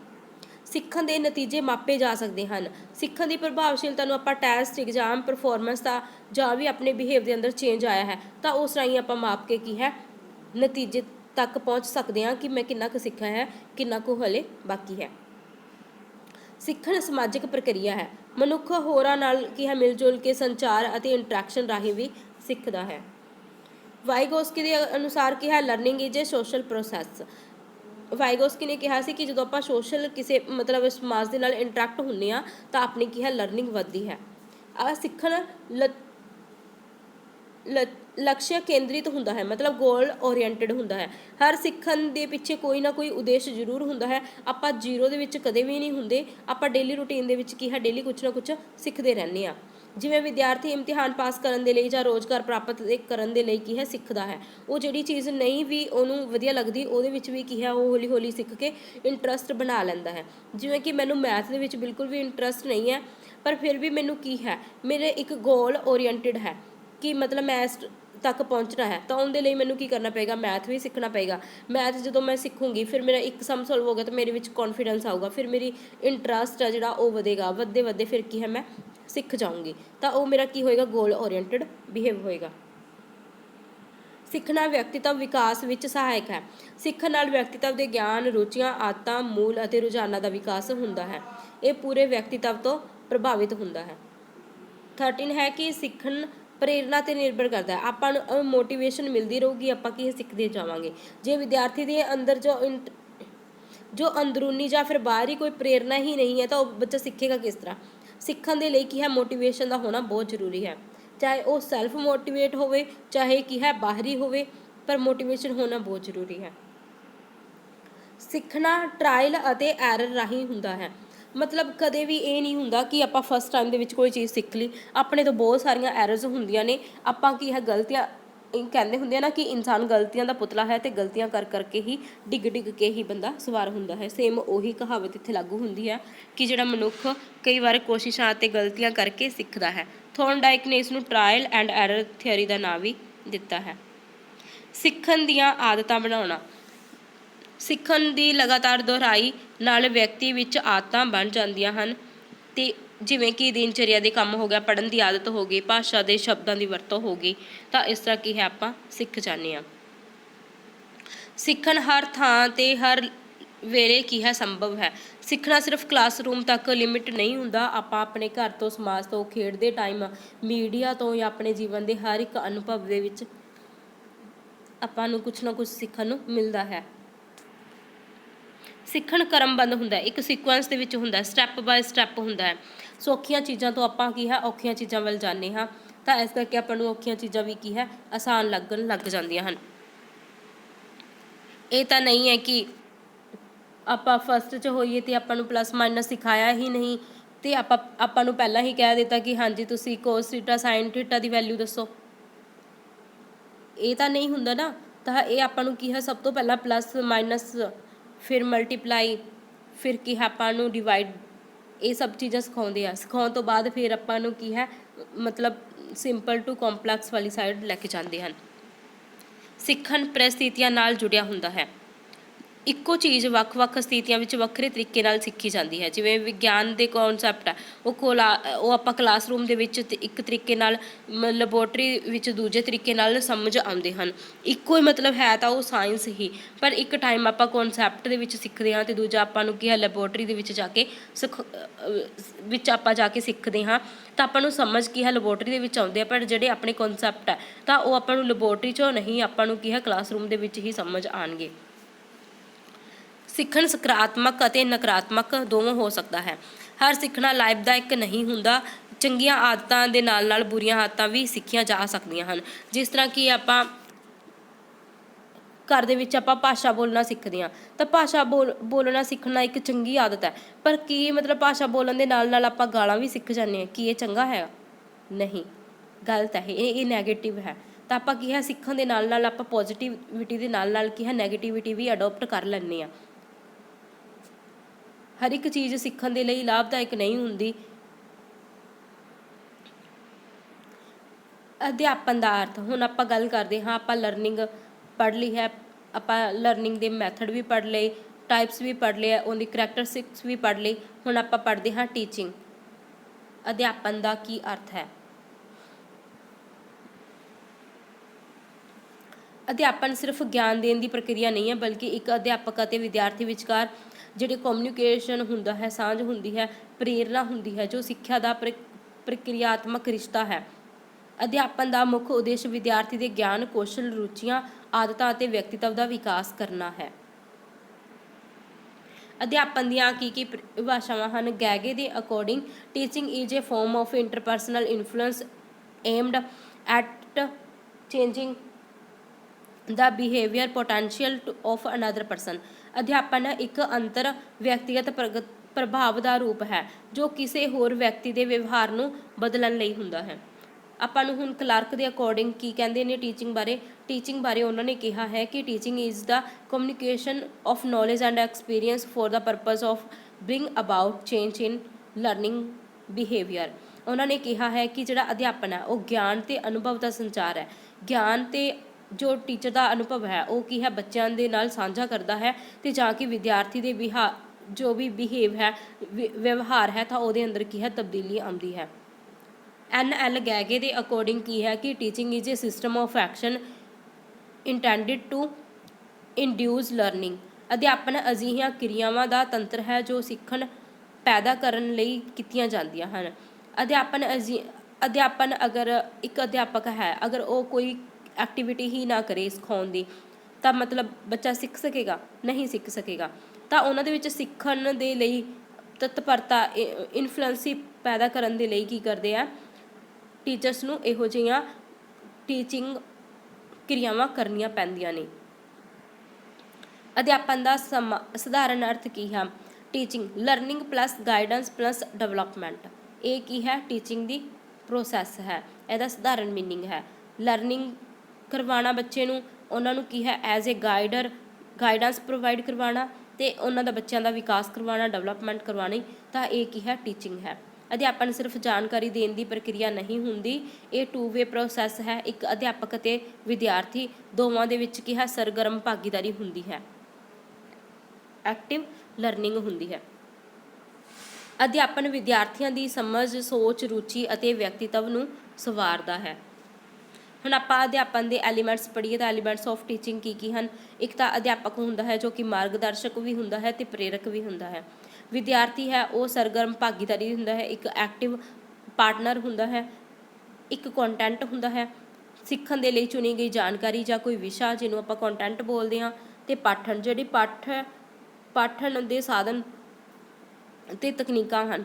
ਸਿੱਖਣ ਦੇ ਨਤੀਜੇ ਮਾਪੇ ਜਾ ਸਕਦੇ ਹਨ। ਸਿੱਖਣ ਦੀ ਪ੍ਰਭਾਵਸ਼ੀਲਤਾ ਨੂੰ ਆਪਾਂ ਟੈਸਟ ਐਗਜ਼ਾਮ ਪਰਫਾਰਮੈਂਸ ਦਾ ਜਾਂ ਵੀ ਆਪਣੇ ਬਿਹੇਵ ਦੇ ਅੰਦਰ ਚੇਂਜ ਆਇਆ ਹੈ, ਤਾਂ ਉਸ ਰਾਹੀਂ ਆਪਾਂ ਮਾਪ ਕੇ ਕੀ ਹੈ, ਨਤੀਜੇ ਤੱਕ ਪਹੁੰਚ ਸਕਦੇ ਹਾਂ ਕਿ ਮੈਂ ਕਿੰਨਾ ਕੁ ਸਿੱਖਿਆ ਹੈ, ਕਿੰਨਾ ਕੁ ਹਲੇ ਬਾਕੀ ਹੈ। ਸਿੱਖਣ ਸਮਾਜਿਕ ਪ੍ਰਕਿਰਿਆ ਹੈ। ਮਨੁੱਖ ਹੋਰਾਂ ਨਾਲ ਕੀ ਹੈ ਮਿਲ ਜੁਲ ਕੇ ਸੰਚਾਰ ਅਤੇ ਇੰਟਰੈਕਸ਼ਨ ਰਾਹੀਂ ਵੀ ਸਿੱਖਦਾ ਹੈ। ਵਾਈਗੋਸਕੀ ਦੇ ਅਨੁਸਾਰ ਕੀ ਹੈ learning is a social process Vygotsky ਨੇ ਕਿਹਾ ਸੀ ਕਿ ਜਦੋਂ ਆਪਾਂ ਸੋਸ਼ਲ ਕਿਸੇ, ਮਤਲਬ ਸਮਾਜ ਦੇ ਨਾਲ ਇੰਟਰੈਕਟ ਹੁੰਨੇ ਆ ਤਾਂ ਆਪਣੀ ਕੀ ਹੈ ਲਰਨਿੰਗ ਵੱਧਦੀ ਹੈ। ਆ ਸਿੱਖਣ ਲ- ਲ- ਲਕਸ਼ਯ ਕੇਂਦਰਿਤ ਹੁੰਦਾ ਹੈ, ਮਤਲਬ ਗੋਲ ਓਰੀਐਂਟਡ ਹੁੰਦਾ ਹੈ। ਹਰ ਸਿੱਖਣ ਦੇ ਪਿੱਛੇ ਕੋਈ ਨਾ ਕੋਈ ਉਦੇਸ਼ ਜ਼ਰੂਰ ਹੁੰਦਾ ਹੈ। ਆਪਾਂ ਜ਼ੀਰੋ ਦੇ ਵਿੱਚ ਕਦੇ ਵੀ ਨਹੀਂ ਹੁੰਦੇ। ਆਪਾਂ ਡੇਲੀ ਰੂਟੀਨ ਦੇ ਵਿੱਚ ਕੀ ਹੈ ਡੇਲੀ ਕੁਝ ਨਾ ਕੁਝ ਸਿੱਖਦੇ ਰਹਿੰਦੇ ਆ ਜਿਵੇਂ ਵਿਦਿਆਰਥੀ ਇਮਤਿਹਾਨ ਪਾਸ ਕਰਨ ਦੇ ਲਈ ਜਾਂ ਰੋਜ਼ਗਾਰ ਪ੍ਰਾਪਤ ਦੇ- ਕਰਨ ਦੇ ਲਈ ਕੀ ਹੈ ਸਿੱਖਦਾ ਹੈ, ਉਹ ਜਿਹੜੀ ਚੀਜ਼ ਨਹੀਂ ਵੀ ਉਹਨੂੰ ਵਧੀਆ ਲੱਗਦੀ, ਉਹਦੇ ਵਿੱਚ ਵੀ ਕੀ ਹੈ ਉਹ ਹੌਲੀ ਹੌਲੀ ਸਿੱਖ ਕੇ ਇੰਟਰਸਟ ਬਣਾ ਲੈਂਦਾ ਹੈ। ਜਿਵੇਂ ਕਿ ਮੈਨੂੰ ਮੈਥ ਦੇ ਵਿੱਚ ਬਿਲਕੁਲ ਵੀ ਇੰਟਰਸਟ ਨਹੀਂ ਹੈ, ਪਰ ਫਿਰ ਵੀ ਮੈਨੂੰ ਕੀ ਹੈ, ਮੇਰੇ ਇੱਕ ਗੋਲ ਓਰੀਐਂਟਡ ਹੈ ਕਿ ਮਤਲਬ ਮੈਂ ਤੱਕ ਪਹੁੰਚਣਾ ਹੈ, ਤਾਂ ਉਹਦੇ ਲਈ ਮੈਨੂੰ ਕੀ ਕਰਨਾ ਪਏਗਾ ਮੈਥ ਵੀ ਸਿੱਖਣਾ ਪਏਗਾ। ਮੈਥ ਜਦੋਂ ਮੈਂ ਸਿੱਖੂੰਗੀ, ਫਿਰ ਮੇਰਾ ਇੱਕ ਸਮ ਸੋਲਵ ਹੋ ਤਾਂ ਮੇਰੇ ਵਿੱਚ ਕੌਨਫੀਡੈਂਸ ਆਊਗਾ, ਫਿਰ ਮੇਰੀ ਇੰਟਰਸਟ ਹੈ ਜਿਹੜਾ ਉਹ ਵਧੇਗਾ ਵੱਧਦੇ ਵੱਧਦੇ ਫਿਰ ਕੀ ਹੈ ਮੈਂ ਸਿੱਖ ਜਾਊਂਗੀ, ਤਾਂ ਉਹ ਮੇਰਾ ਕੀ ਹੋਏਗਾ? ਗੋਲ ਓਰੀਐਂਟਡ ਬਿਹੇਵ ਹੋਏਗਾ। ਸਿੱਖਣਾ ਵਿਅਕਤੀਤਵ ਵਿਕਾਸ ਵਿੱਚ ਸਹਾਇਕ ਹੈ। ਸਿੱਖਣ ਨਾਲ ਵਿਅਕਤੀਤਵ ਦੇ ਗਿਆਨ, ਰੁਚੀਆਂ, ਆਦਤਾਂ, ਮੂਲ ਅਤੇ ਰੁਝਾਨਾਂ ਦਾ ਵਿਕਾਸ ਹੁੰਦਾ ਹੈ। ਇਹ ਪੂਰੇ ਵਿਅਕਤੀਤਵ ਤੋਂ ਪ੍ਰਭਾਵਿਤ ਹੁੰਦਾ ਹੈ। 13 ਹੈ ਕਿ ਸਿੱਖਣ ਪ੍ਰੇਰਣਾ ਤੇ ਨਿਰਭਰ ਕਰਦਾ ਹੈ। ਆਪਾਂ ਨੂੰ ਮੋਟੀਵੇਸ਼ਨ ਮਿਲਦੀ ਰਹੂਗੀ, ਆਪਾਂ ਕੀ ਸਿੱਖਦੇ ਜਾਵਾਂਗੇ? ਜੇ ਵਿਦਿਆਰਥੀ ਦੇ ਅੰਦਰ ਜੋ ਇੰਟ- ਜੋ ਅੰਦਰੂਨੀ ਜਾਂ ਫਿਰ ਬਾਹਰੀ ਕੋਈ ਪ੍ਰੇਰਣਾ ਹੀ ਨਹੀਂ ਹੈ, ਤਾਂ ਉਹ ਬੱਚਾ ਸਿੱਖੇਗਾ ਕਿਸ ਤਰ੍ਹਾਂ? ਸਿੱਖਣ ਦੇ ਲਈ ਕੀ ਹੈ ਮੋਟੀਵੇਸ਼ਨ ਦਾ ਹੋਣਾ ਬਹੁਤ ਜ਼ਰੂਰੀ ਹੈ। ਚਾਹੇ ਉਹ ਸੈਲਫ ਮੋਟੀਵੇਟ ਹੋਵੇ, ਚਾਹੇ ਕੀ ਹੈ, ਬਾਹਰੀ ਹੋਵੇ, ਪਰ ਮੋਟੀਵੇਸ਼ਨ ਹੋਣਾ ਬਹੁਤ ਜ਼ਰੂਰੀ ਹੈ। ਸਿੱਖਣਾ ਟਰਾਇਲ ਅਤੇ ਐਰਰ ਰਾਹੀਂ ਹੁੰਦਾ ਹੈ। ਮਤਲਬ ਕਦੇ ਵੀ ਇਹ ਨਹੀਂ ਹੁੰਦਾ ਕਿ ਆਪਾਂ ਫਸਟ ਟਾਈਮ ਦੇ ਵਿੱਚ ਕੋਈ ਚੀਜ਼ ਸਿੱਖ ਲਈ। ਆਪਣੇ ਤੋਂ ਬਹੁਤ ਸਾਰੀਆਂ ਐਰਰਸ ਹੁੰਦੀਆਂ ਨੇ। ਆਪਾਂ ਕੀ ਹੈ, ਗਲਤੀਆਂ ਇਹ ਕਹਿੰਦੇ ਹੁੰਦੇ ਆ ਨਾ ਕਿ ਇਨਸਾਨ ਗਲਤੀਆਂ ਦਾ ਪੁਤਲਾ ਹੈ ਤੇ ਗਲਤੀਆਂ ਕਰ ਕਰਕੇ ਹੀ ਡਿੱਗ ਡਿੱਗ ਕੇ ਹੀ ਬੰਦਾ ਸਵਾਰ ਹੁੰਦਾ ਹੈ। ਸੇਮ ਉਹੀ ਕਹਾਵਤ ਇੱਥੇ ਲਾਗੂ ਹੁੰਦੀ ਹੈ ਕਿ ਜਿਹੜਾ ਮਨੁੱਖ ਕਈ ਵਾਰ ਕੋਸ਼ਿਸ਼ਾਂ ਅਤੇ ਗਲਤੀਆਂ ਕਰਕੇ ਸਿੱਖਦਾ ਹੈ। ਥੋਰਨਡਾਈਕ ਨੇ ਇਸ ਨੂੰ ਟਰਾਇਲ ਐਂਡ ਐਰਰ ਥਿਉਰੀ ਦਾ ਨਾਂ ਵੀ ਦਿੱਤਾ ਹੈ। ਸਿੱਖਣ ਦੀਆਂ ਆਦਤਾਂ ਬਣਾਉਣਾ। ਸਿੱਖਣ ਦੀ ਲਗਾਤਾਰ ਦੁਹਰਾਈ ਨਾਲ ਵਿਅਕਤੀ ਵਿੱਚ ਆਦਤਾਂ ਬਣ ਜਾਂਦੀਆਂ ਹਨ ਤੇ ਜਿਵੇਂ ਕਿ ਦਿਨਚਰਿਆ ਦੇ ਕੰਮ ਹੋ ਗਿਆ, ਪੜ੍ਹਨ ਦੀ ਆਦਤ ਹੋ ਗਈ, ਭਾਸ਼ਾ ਦੇ ਸ਼ਬਦਾਂ ਦੀ ਵਰਤੋਂ ਹੋ ਗਈ, ਤਾਂ ਇਸ ਤਰ੍ਹਾਂ ਕੀ ਹੈ ਆਪਾਂ ਸਿੱਖ ਜਾਂਦੇ ਹਾਂ। ਸਿੱਖਣ ਹਰ ਥਾਂ ਤੇ ਹਰ ਵੇਲੇ ਕੀ ਹੈ ਸੰਭਵ ਹੈ। ਸਿੱਖਣਾ ਸਿਰਫ ਕਲਾਸਰੂਮ ਤੱਕ ਲਿਮਿਟ ਨਹੀਂ ਹੁੰਦਾ, ਆਪਾਂ ਆਪਣੇ ਘਰ ਤੋਂ, ਸਮਾਜ ਤੋਂ, ਖੇਡਦੇ ਟਾਈਮ ਮੀਡੀਆ ਤੋਂ ਜਾਂ ਆਪਣੇ ਜੀਵਨ ਦੇ ਹਰ ਇੱਕ ਅਨੁਭਵ ਦੇ ਵਿੱਚ ਆਪਾਂ ਨੂੰ ਕੁਝ ਨਾ ਕੁਝ ਸਿੱਖਣ ਨੂੰ ਮਿਲਦਾ ਹੈ। ਸਿੱਖਣ ਕਰਮਬੰਦ ਹੁੰਦਾ ਇੱਕ ਸੀਕੁਐਂਸ ਦੇ ਵਿੱਚ ਹੁੰਦਾ ਸਟੈਪ ਬਾਏ ਸਟੈਪ ਹੁੰਦਾ ਹੈ। ਸੌਖੀਆਂ ਚੀਜ਼ਾਂ ਤੋਂ ਆਪਾਂ ਕੀ ਹੈ, ਔਖੀਆਂ ਚੀਜ਼ਾਂ ਵੱਲ ਜਾਂਦੇ ਹਾਂ। ਤਾਂ ਇਸ ਕਰਕੇ ਆਪਾਂ ਨੂੰ ਔਖੀਆਂ ਚੀਜ਼ਾਂ ਵੀ ਕੀ ਹੈ, ਆਸਾਨ ਲੱਗਣ ਲੱਗ ਜਾਂਦੀਆਂ ਹਨ। ਇਹ ਤਾਂ ਨਹੀਂ ਹੈ ਕਿ ਆਪਾਂ ਫਸਟ 'ਚ ਹੋਈਏ ਤੇ ਆਪਾਂ ਨੂੰ ਪਲੱਸ ਮਾਈਨਸ ਸਿਖਾਇਆ ਹੀ ਨਹੀਂ ਤੇ ਆਪਾਂ ਆਪਾਂ ਨੂੰ ਪਹਿਲਾਂ ਹੀ ਕਹਿ ਦਿੱਤਾ ਕਿ ਹਾਂਜੀ, ਤੁਸੀਂ ਕੋਸ ਥੀਟਾ ਸਾਈਨ ਥੀਟਾ ਦੀ ਵੈਲਿਊ ਦੱਸੋ। ਇਹ ਤਾਂ ਨਹੀਂ ਹੁੰਦਾ ਨਾ। ਤਾਂ ਇਹ ਆਪਾਂ ਨੂੰ ਕੀ ਹੈ, ਸਭ ਤੋਂ ਪਹਿਲਾਂ ਪਲੱਸ ਮਾਈਨਸ ਫਿਰ ਮਲਟੀਪਲਾਈ ਫਿਰ ਕੀ ਹੈ, ਆਪਾਂ ਨੂੰ ਡਿਵਾਈਡ ਇਹ ਸਭ ਚੀਜ਼ਾਂ ਸਿਖਾਉਂਦੇ ਆ। ਸਿਖਾਉਣ ਤੋਂ ਬਾਅਦ ਫਿਰ ਆਪਾਂ ਨੂੰ ਕੀ ਹੈ, ਮਤਲਬ ਸਿੰਪਲ ਟੂ ਕੰਪਲੈਕਸ ਵਾਲੀ ਸਾਈਡ ਲੈ ਕੇ ਜਾਂਦੇ ਹਨ। ਸਿੱਖਣ ਪ੍ਰਸਥਿਤੀਆਂ ਨਾਲ ਜੁੜਿਆ ਹੁੰਦਾ ਹੈ। ਇੱਕੋ ਚੀਜ਼ ਵੱਖ-ਵੱਖ ਸਥਿਤੀਆਂ ਵਿੱਚ ਵੱਖਰੇ ਤਰੀਕੇ ਨਾਲ ਸਿੱਖੀ ਜਾਂਦੀ ਹੈ। ਜਿਵੇਂ ਵਿਗਿਆਨ ਦੇ ਕਨਸੈਪਟ ਹੈ ਉਹ ਕੋਲਾ ਉਹ ਆਪਾਂ ਕਲਾਸਰੂਮ ਦੇ ਵਿੱਚ ਇੱਕ ਤਰੀਕੇ ਨਾਲ ਲੈਬੋਰਟਰੀ ਵਿੱਚ ਦੂਜੇ ਤਰੀਕੇ ਨਾਲ ਸਮਝ ਆਉਂਦੇ ਹਨ। ਇੱਕੋ ਹੀ ਮਤਲਬ ਹੈ ਤਾਂ ਉਹ ਸਾਇੰਸ ਹੀ। ਪਰ ਇੱਕ ਟਾਈਮ ਆਪਾਂ ਕਨਸੈਪਟ ਦੇ ਵਿੱਚ ਸਿੱਖਦੇ ਹਾਂ ਤੇ ਦੂਜਾ ਆਪਾਂ ਨੂੰ ਕੀ ਹੈ ਲੈਬੋਰਟਰੀ ਦੇ ਵਿੱਚ ਜਾ ਕੇ ਸਿੱਖ ਵਿੱਚ ਆਪਾਂ ਜਾ ਕੇ ਸਿੱਖਦੇ ਹਾਂ, ਤਾਂ ਆਪਾਂ ਨੂੰ ਸਮਝ ਕੀ ਹੈ ਲੈਬੋਰਟਰੀ ਦੇ ਵਿੱਚ ਆਉਂਦੇ ਆ। ਪਰ ਜਿਹੜੇ ਆਪਣੇ ਕਨਸੈਪਟ ਹੈ ਤਾਂ ਉਹ ਆਪਾਂ ਨੂੰ ਲੈਬੋਰਟਰੀ 'ਚੋਂ ਨਹੀਂ, ਆਪਾਂ ਨੂੰ ਕੀ ਹੈ ਕਲਾਸਰੂਮ ਦੇ ਵਿੱਚ ਹੀ ਸਮਝ ਆਣਗੇ ਸਿੱਖਣ ਸਕਾਰਾਤਮਕ ਅਤੇ ਨਕਾਰਾਤਮਕ ਦੋਵੇਂ ਹੋ ਸਕਦਾ ਹੈ। ਹਰ ਸਿੱਖਣਾ ਲਾਭਦਾਇਕ ਨਹੀਂ ਹੁੰਦਾ। ਚੰਗੀਆਂ ਆਦਤਾਂ ਦੇ ਨਾਲ ਨਾਲ ਬੁਰੀਆਂ ਆਦਤਾਂ ਵੀ ਸਿੱਖੀਆਂ ਜਾ ਸਕਦੀਆਂ ਹਨ। ਜਿਸ ਤਰ੍ਹਾਂ ਕਿ ਆਪਾਂ ਘਰ ਦੇ ਵਿੱਚ ਆਪਾਂ ਭਾਸ਼ਾ ਬੋਲਣਾ ਸਿੱਖਦੇ ਹਾਂ। ਤਾਂ ਭਾਸ਼ਾ ਬੋਲ, ਬੋਲਣਾ ਸਿੱਖਣਾ ਇੱਕ ਚੰਗੀ ਆਦਤ ਹੈ। ਪਰ ਕੀ ਮਤਲਬ ਭਾਸ਼ਾ ਬੋਲਣ ਦੇ ਨਾਲ ਨਾਲ ਆਪਾਂ ਗਾਲਾਂ ਵੀ ਸਿੱਖ ਜਾਂਦੇ ਹਾਂ ਕੀ ਇਹ ਚੰਗਾ ਹੈ? ਨਹੀਂ। ਗਲਤ ਹੈ। ਇਹ ਇਹ 네ਗੇਟਿਵ ਹੈ। ਤਾਂ ਆਪਾਂ ਕੀ ਹੈ ਸਿੱਖਣ ਦੇ ਨਾਲ ਨਾਲ ਆਪਾਂ ਪੋਜ਼ਿਟਿਵਿਟੀ ਦੇ ਨਾਲ ਨਾਲ ਕੀ ਹੈ 네ਗੇਟਿਵਿਟੀ ਵੀ ਅਡਾਪਟ ਕਰ ਲੈਂਦੇ ਆ ਹਰ ਇੱਕ ਚੀਜ਼ ਸਿੱਖਣ ਦੇ ਲਈ ਲਾਭਦਾਇਕ ਨਹੀਂ ਹੁੰਦੀ। ਅਧਿਆਪਨ ਦਾ ਅਰਥ, ਹੁਣ ਆਪਾਂ ਗੱਲ ਕਰਦੇ ਹਾਂ, ਆਪਾਂ ਲਰਨਿੰਗ ਪੜ੍ਹ ਲਈ ਹੈ, ਆਪਾਂ ਲਰਨਿੰਗ ਦੇ ਮੈਥਡ ਵੀ ਪੜ੍ਹ ਲਏ ਟਾਈਪਸ ਵੀ ਪੜ੍ਹ ਲਏ, ਉਹਦੀ ਕਰੈਕਟਰਿਸਟਿਕਸ ਵੀ ਪੜ੍ਹ ਲਈ ਹੁਣ ਆਪਾਂ ਪੜ੍ਹਦੇ ਹਾਂ ਟੀਚਿੰਗ ਅਧਿਆਪਨ ਦਾ ਕੀ ਅਰਥ ਹੈ? ਅਧਿਆਪਨ ਸਿਰਫ ਗਿਆਨ ਦੇਣ ਦੀ ਪ੍ਰਕਿਰਿਆ ਨਹੀਂ ਹੈ, ਬਲਕਿ ਇੱਕ ਅਧਿਆਪਕ ਅਤੇ ਵਿਦਿਆਰਥੀ ਵਿਚਕਾਰ ਜਿਹੜੀ ਕਮਿਊਨੀਕੇਸ਼ਨ ਹੁੰਦਾ ਹੈ, ਸਾਂਝ ਹੁੰਦੀ ਹੈ, ਪ੍ਰੇਰਣਾ ਹੁੰਦੀ ਹੈ, ਜੋ ਸਿੱਖਿਆ ਦਾ ਪ੍ਰ- ਪ੍ਰਕਿਰਿਆਤਮਕ ਰਿਸ਼ਤਾ ਹੈ। ਅਧਿਆਪਨ ਦਾ ਮੁੱਖ ਉਦੇਸ਼ ਵਿਦਿਆਰਥੀ ਦੇ ਗਿਆਨ, ਕੌਸ਼ਲ, ਰੁਚੀਆਂ, ਆਦਤਾਂ ਅਤੇ ਵਿਅਕਤੀਤਵ ਦਾ ਵਿਕਾਸ ਕਰਨਾ ਹੈ। ਅਧਿਆਪਨ ਦੀਆਂ ਕੀ ਕੀ ਭਾਸ਼ਾਵਾਂ ਹਨ? ਗੈਗੇ ਦੇ according teaching is a form of interpersonal influence aimed at changing the behaviour potential of another person ਅਧਿਆਪਨ ਇੱਕ ਅੰਤਰ ਵਿਅਕਤੀਗਤ ਪ੍ਰਗ- ਪ੍ਰਭਾਵ ਦਾ ਰੂਪ ਹੈ, ਜੋ ਕਿਸੇ ਹੋਰ ਵਿਅਕਤੀ ਦੇ ਵਿਵਹਾਰ ਨੂੰ ਬਦਲਣ ਲਈ ਹੁੰਦਾ ਹੈ। ਆਪਾਂ ਨੂੰ ਹੁਣ ਕਲਾਰਕ ਦੇ ਅਕੋਰਡਿੰਗ ਕੀ ਕਹਿੰਦੇ ਨੇ ਟੀਚਿੰਗ ਬਾਰੇ? ਟੀਚਿੰਗ ਬਾਰੇ ਉਹਨਾਂ ਨੇ ਕਿਹਾ ਹੈ ਕਿ teaching is the communication of knowledge and experience for the purpose of bring about change in learning behaviour ਉਹਨਾਂ ਨੇ ਕਿਹਾ ਹੈ ਕਿ ਜਿਹੜਾ ਅਧਿਆਪਨ ਹੈ, ਉਹ ਗਿਆਨ ਤੇ ਅਨੁਭਵ ਦਾ ਸੰਚਾਰ ਹੈ। ਗਿਆਨ ਤੇ ਜੋ ਟੀਚਰ ਦਾ ਅਨੁਭਵ ਹੈ, ਉਹ ਕੀ ਹੈ, ਬੱਚਿਆਂ ਦੇ ਨਾਲ ਸਾਂਝਾ ਕਰਦਾ ਹੈ ਤੇ ਜਾਂ ਕਿ ਵਿਦਿਆਰਥੀ ਦੇ ਵਿਹਾ, ਜੋ ਵੀ ਬਿਹੇਵ ਹੈ ਵਿਵਹਾਰ ਹੈ, ਤਾਂ ਉਹਦੇ ਅੰਦਰ ਕੀ ਹੈ ਤਬਦੀਲੀ ਆਉਂਦੀ ਹੈ। ਐਨ ਐਲ ਗੈਗੇ ਦੇ ਅਕੋਰਡਿੰਗ ਕੀ ਹੈ ਕਿ teaching is a system of action intended to induce learning ਅਧਿਆਪਨ ਅਜਿਹੀਆਂ ਕਿਰਿਆਵਾਂ ਦਾ ਤੰਤਰ ਹੈ, ਜੋ ਸਿੱਖਣ ਪੈਦਾ ਕਰਨ ਲਈ ਕੀਤੀਆਂ ਜਾਂਦੀਆਂ ਹਨ। ਅਧਿਆਪਨ ਅਜਿ- ਅਧਿਆਪਨ ਅਗਰ ਇੱਕ ਅਧਿਆਪਕ ਹੈ, ਅਗਰ ਉਹ ਕੋਈ ਐਕਟੀਵਿਟੀ ਹੀ ਨਾ ਕਰੇ ਸਿਖਾਉਣ ਦੀ, ਤਾਂ ਮਤਲਬ ਬੱਚਾ ਸਿੱਖ ਸਕੇਗਾ, ਨਹੀਂ ਸਿੱਖ ਸਕੇਗਾ। ਤਾਂ ਉਹਨਾਂ ਦੇ ਵਿੱਚ ਸਿੱਖਣ ਦੇ ਲਈ ਤਤਪਰਤਾ ਇਨਫਲੂਐਂਸੀ ਪੈਦਾ ਕਰਨ ਦੇ ਲਈ ਕੀ ਕਰਦੇ ਆ? ਟੀਚਰਸ ਨੂੰ ਇਹੋ ਜਿਹੀਆਂ ਟੀਚਿੰਗ ਕਿਰਿਆਵਾਂ ਕਰਨੀਆਂ ਪੈਂਦੀਆਂ ਨੇ। ਅਧਿਆਪਨ ਦਾ ਸਮਾ- ਸਧਾਰਨ ਅਰਥ ਕੀ ਹੈ? Teaching learning plus guidance plus development ਇਹ ਕੀ ਹੈ? ਟੀਚਿੰਗ ਦੀ ਪ੍ਰੋਸੈਸ ਹੈ। ਇਹਦਾ ਸਧਾਰਨ ਮੀਨਿੰਗ ਹੈ। ਲਰਨਿੰਗ ਕਰਵਾਉਣਾ, ਬੱਚੇ ਨੂੰ ਉਹਨਾਂ ਨੂੰ ਕੀ ਹੈ as a guider guidance provide ਕਰਵਾਉਣਾ ਤੇ ਉਹਨਾਂ ਦਾ ਬੱਚਿਆਂ ਦਾ ਵਿਕਾਸ ਕਰਵਾਉਣਾ ਡਿਵੈਲਪਮੈਂਟ ਕਰਵਾਉਣੀ, ਤਾਂ ਇਹ ਕੀ ਹੈ ਟੀਚਿੰਗ ਹੈ। ਅਧਿਆਪਨ ਸਿਰਫ ਜਾਣਕਾਰੀ ਦੇਣ ਦੀ ਪ੍ਰਕਿਰਿਆ ਨਹੀਂ ਹੁੰਦੀ, ਇਹ ਟੂ ਵੇ ਪ੍ਰੋਸੈਸ ਹੈ। ਇੱਕ ਅਧਿਆਪਕ ਅਤੇ ਵਿਦਿਆਰਥੀ ਦੋਵਾਂ ਦੇ ਵਿੱਚ ਕੀ ਹੈ, ਸਰਗਰਮ ਭਾਗੀਦਾਰੀ ਹੁੰਦੀ ਹੈ। ਐਕਟਿਵ ਲਰਨਿੰਗ ਹੁੰਦੀ ਹੈ। ਅਧਿਆਪਨ ਵਿਦਿਆਰਥੀਆਂ ਦੀ ਸਮਝ, ਸੋਚ, ਰੁਚੀ ਅਤੇ ਵਿਅਕਤੀਤਵ ਨੂੰ ਸਵਾਰਦਾ ਹੈ। ਹੁਣ ਆਪਾਂ ਅਧਿਆਪਨ ਦੇ ਐਲੀਮੈਂਟਸ ਪੜ੍ਹੀਏ ਤਾਂ ਐਲੀਮੈਂਟਸ ਆਫ ਟੀਚਿੰਗ ਕੀ ਕੀ ਹਨ? ਇੱਕ ਤਾਂ ਅਧਿਆਪਕ ਹੁੰਦਾ ਹੈ ਜੋ ਕਿ ਮਾਰਗਦਰਸ਼ਕ ਵੀ ਹੁੰਦਾ ਹੈ ਤੇ ਪ੍ਰੇਰਕ ਵੀ ਹੁੰਦਾ ਹੈ। ਵਿਦਿਆਰਥੀ ਹੈ, ਉਹ ਸਰਗਰਮ ਭਾਗੀਦਾਰੀ ਹੁੰਦਾ ਹੈ, ਇੱਕ ਐਕਟਿਵ ਪਾਰਟਨਰ ਹੁੰਦਾ ਹੈ, ਇੱਕ ਕੰਟੈਂਟ ਹੁੰਦਾ ਹੈ। ਸਿੱਖਣ ਦੇ ਲਈ ਚੁਣੀ ਗਈ ਜਾਣਕਾਰੀ ਜਾਂ ਕੋਈ ਵਿਸ਼ਾ ਜਿਹਨੂੰ ਆਪਾਂ ਕੰਟੈਂਟ ਬੋਲਦੇ ਹਾਂ ਤੇ ਪਾਠਣ, ਜਿਹੜੀ ਪਾਠ ਪਾਠਣ ਦੇ ਸਾਧਨ ਤੇ ਤਕਨੀਕਾਂ ਹਨ।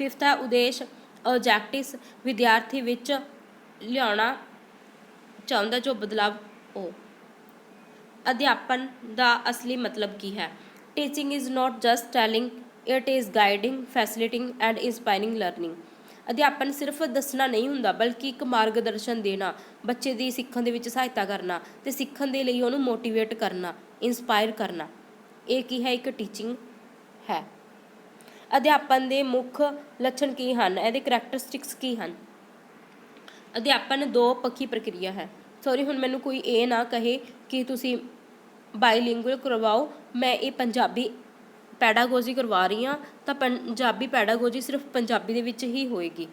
ਫਿਫਥ ਹੈ ਉਦੇਸ਼ ਆਬਜੈਕਟਿਵਸ ਵਿਦਿਆਰਥੀ ਵਿੱਚ ਲਿਆਉਣਾ ਚਾਹੁੰਦਾ ਜੋ ਬਦਲਾਵ ਉਹ ਅਧਿਆਪਨ ਦਾ ਅਸਲੀ ਮਤਲਬ ਕੀ ਹੈ? Teaching is not just telling it is guiding facilitating and inspiring learning ਅਧਿਆਪਨ ਸਿਰਫ ਦੱਸਣਾ ਨਹੀਂ ਹੁੰਦਾ, ਬਲਕਿ ਇੱਕ ਮਾਰਗਦਰਸ਼ਨ ਦੇਣਾ, ਬੱਚੇ ਦੀ ਸਿੱਖਣ ਦੇ ਵਿੱਚ ਸਹਾਇਤਾ ਕਰਨਾ ਤੇ ਸਿੱਖਣ ਦੇ ਲਈ ਉਹਨੂੰ ਮੋਟੀਵੇਟ ਕਰਨਾ ਇਨਸਪਾਇਰ ਕਰਨਾ। ਇਹ ਕੀ ਹੈ? ਇੱਕ ਟੀਚਿੰਗ ਹੈ। ਅਧਿਆਪਨ ਦੇ ਮੁੱਖ ਲੱਛਣ ਕੀ ਹਨ? ਇਹਦੇ ਕਰੈਕਟਰਿਸਟਿਕਸ ਕੀ ਹਨ? ਅਧਿਆਪਨ ਦੋ ਪੱਖੀ ਪ੍ਰਕਿਰਿਆ ਹੈ। ਸੌਰੀ ਹੁਣ ਮੈਨੂੰ ਕੋਈ ਇਹ ਨਾ ਕਹੇ ਕਿ ਤੁਸੀਂ ਬਾਈਲਿੰਗੁਅਲ ਕਰਵਾਓ। ਮੈਂ ਇਹ ਪੰਜਾਬੀ ਪੈਡਾਗੋਜੀ ਕਰਵਾ ਰਹੀ ਹਾਂ, ਤਾਂ ਪੰਜਾਬੀ ਪੈਡਾਗੋਜੀ ਸਿਰਫ ਪੰਜਾਬੀ ਦੇ ਵਿੱਚ ਹੀ ਹੋਏਗੀ।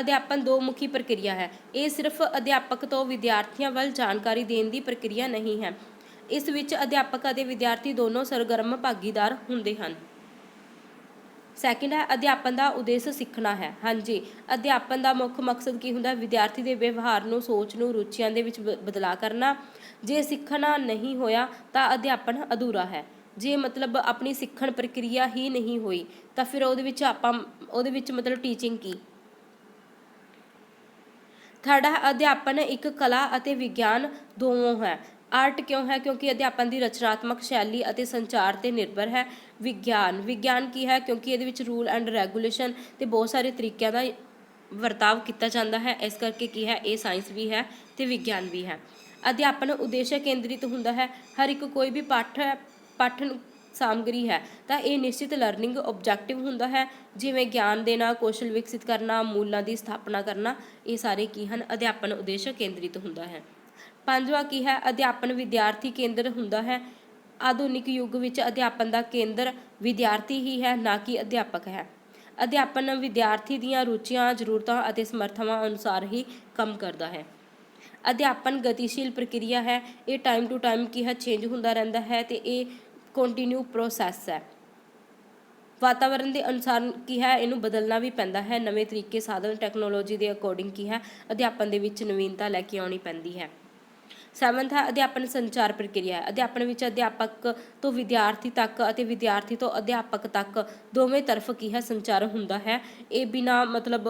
ਅਧਿਆਪਨ ਦੋ ਮੁਖੀ ਪ੍ਰਕਿਰਿਆ ਹੈ। ਇਹ ਸਿਰਫ ਅਧਿਆਪਕ ਤੋਂ ਵਿਦਿਆਰਥੀਆਂ ਵੱਲ ਜਾਣਕਾਰੀ ਦੇਣ ਦੀ ਪ੍ਰਕਿਰਿਆ ਨਹੀਂ ਹੈ। ਇਸ ਵਿੱਚ ਅਧਿਆਪਕ ਅਤੇ ਵਿਦਿਆਰਥੀ ਦੋਨੋਂ ਸਰਗਰਮ ਭਾਗੀਦਾਰ ਹੁੰਦੇ ਹਨ। ਸੈਕਿੰਡ ਹੈ, ਅਧਿਆਪਨ ਦਾ ਉਦੇਸ਼ ਸਿੱਖਣਾ ਹੈ। ਹਾਂਜੀ, ਅਧਿਆਪਨ ਦਾ ਮੁੱਖ ਮਕਸਦ ਕੀ ਹੁੰਦਾ? ਵਿਦਿਆਰਥੀ ਦੇ ਵਿਵਹਾਰ ਨੂੰ, ਸੋਚ ਨੂੰ, ਰੁਚੀਆਂ ਦੇ ਵਿੱਚ ਬ- ਬਦਲਾਅ ਕਰਨਾ। ਜੇ ਸਿੱਖਣਾ ਨਹੀਂ ਹੋਇਆ, ਤਾਂ ਅਧਿਆਪਨ ਅਧੂਰਾ ਹੈ। ਜੇ ਮਤਲਬ ਆਪਣੀ ਸਿੱਖਣ ਪ੍ਰਕਿਰਿਆ ਹੀ ਨਹੀਂ ਹੋਈ, ਤਾਂ ਫਿਰ ਉਹਦੇ ਵਿੱਚ ਆਪਾਂ, ਉਹਦੇ ਵਿੱਚ ਮਤਲਬ ਟੀਚਿੰਗ ਕੀ? ਥਰਡ ਹੈ, ਅਧਿਆਪਨ ਇੱਕ ਕਲਾ ਅਤੇ ਵਿਗਿਆਨ ਦੋਵੇਂ ਹੈ। ਆਰਟ ਕਿਉਂ ਹੈ? ਕਿਉਂਕਿ ਅਧਿਆਪਨ ਦੀ ਰਚਨਾਤਮਕ ਸ਼ੈਲੀ ਅਤੇ ਸੰਚਾਰ ਤੇ ਨਿਰਭਰ ਹੈ ਵਿਗਿਆਨ। ਵਿਗਿਆਨ ਕੀ ਹੈ? ਕਿਉਂਕਿ ਇਹਦੇ ਵਿੱਚ ਰੂਲ ਐਂਡ ਰੈਗੂਲੇਸ਼ਨ ਤੇ ਬਹੁਤ ਸਾਰੇ ਤਰੀਕਿਆਂ ਦਾ ਵਰਤਾਵ ਕੀਤਾ ਜਾਂਦਾ ਹੈ। ਇਸ ਕਰਕੇ ਕੀ ਹੈ? ਇਹ ਸਾਇੰਸ ਵੀ ਹੈ ਤੇ ਵਿਗਿਆਨ ਵੀ ਹੈ। ਅਧਿਆਪਨ ਉਦੇਸ਼ ਕੇਂਦਰਿਤ ਹੁੰਦਾ ਹੈ। ਹਰ ਇੱਕ ਕੋਈ ਵੀ ਪਾਠ ਪਾਠਨ ਸਾਮਗਰੀ ਹੈ। ਤਾਂ ਇਹ ਨਿਸ਼ਚਿਤ ਲਰਨਿੰਗ ਆਬਜੈਕਟਿਵ ਹੁੰਦਾ ਹੈ। ਜਿਵੇਂ ਗਿਆਨ ਦੇਣਾ, ਕੌਸ਼ਲ ਵਿਕਸਿਤ ਕਰਨਾ, ਮੂਲਾਂ ਦੀ ਸਥਾਪਨਾ ਕਰਨਾ, ਇਹ ਸਾਰੇ ਕੀ ਹਨ? ਅਧਿਆਪਨ ਉਦੇਸ਼ ਕੇਂਦਰਿਤ ਹੁੰਦਾ ਹੈ। ਪੰਜਵਾਂ ਕੀ ਹੈ? ਅਧਿਆਪਨ ਵਿਦਿਆਰਥੀ ਕੇਂਦਰ ਹੁੰਦਾ ਹੈ। ਆਧੁਨਿਕ ਯੁੱਗ ਵਿੱਚ ਅਧਿਆਪਨ ਦਾ ਕੇਂਦਰ ਵਿਦਿਆਰਥੀ ਹੀ ਹੈ, ਨਾ ਕਿ ਅਧਿਆਪਕ ਹੈ। ਅਧਿਆਪਨ ਵਿਦਿਆਰਥੀ ਦੀਆਂ ਰੁਚੀਆਂ, ਜ਼ਰੂਰਤਾਂ ਅਤੇ ਸਮਰਥਾਵਾਂ ਅਨੁਸਾਰ ਹੀ ਕੰਮ ਕਰਦਾ ਹੈ। ਅਧਿਆਪਨ ਗਤੀਸ਼ੀਲ ਪ੍ਰਕਿਰਿਆ ਹੈ। ਇਹ ਟਾਈਮ ਟੂ ਟਾਈਮ ਕੀ ਹੈ? ਚੇਂਜ ਹੁੰਦਾ ਰਹਿੰਦਾ ਹੈ ਤੇ ਇਹ ਕੰਟੀਨਿਊ ਪ੍ਰੋਸੈਸ ਹੈ। ਵਾਤਾਵਰਣ ਦੇ ਅਨੁਸਾਰ ਕੀ ਹੈ? ਇਹਨੂੰ ਬਦਲਣਾ ਵੀ ਪੈਂਦਾ ਹੈ। ਨਵੇਂ ਤਰੀਕੇ, ਸਾਧਨ ਟੈਕਨੋਲੋਜੀ ਦੇ ਅਕੋਰਡਿੰਗ ਕੀ ਹੈ? ਅਧਿਆਪਨ ਦੇ ਵਿੱਚ ਨਵੀਨਤਾ ਲੈ ਕੇ ਆਉਣੀ ਪੈਂਦੀ ਹੈ। ਸੈਵਨਥ ਹੈ ਅਧਿਆਪਨ ਸੰਚਾਰ ਪ੍ਰਕਿਰਿਆ। ਹੈ ਅਧਿਆਪਨ ਵਿੱਚ ਅਧਿਆਪਕ ਤੋਂ ਵਿਦਿਆਰਥੀ ਤੱਕ ਅਤੇ ਵਿਦਿਆਰਥੀ ਤੋਂ ਅਧਿਆਪਕ ਤੱਕ ਦੋਵੇਂ ਤਰਫ ਕੀ ਹੈ? ਸੰਚਾਰ ਹੁੰਦਾ ਹੈ। ਇਹ ਬਿਨਾ ਮਤਲਬ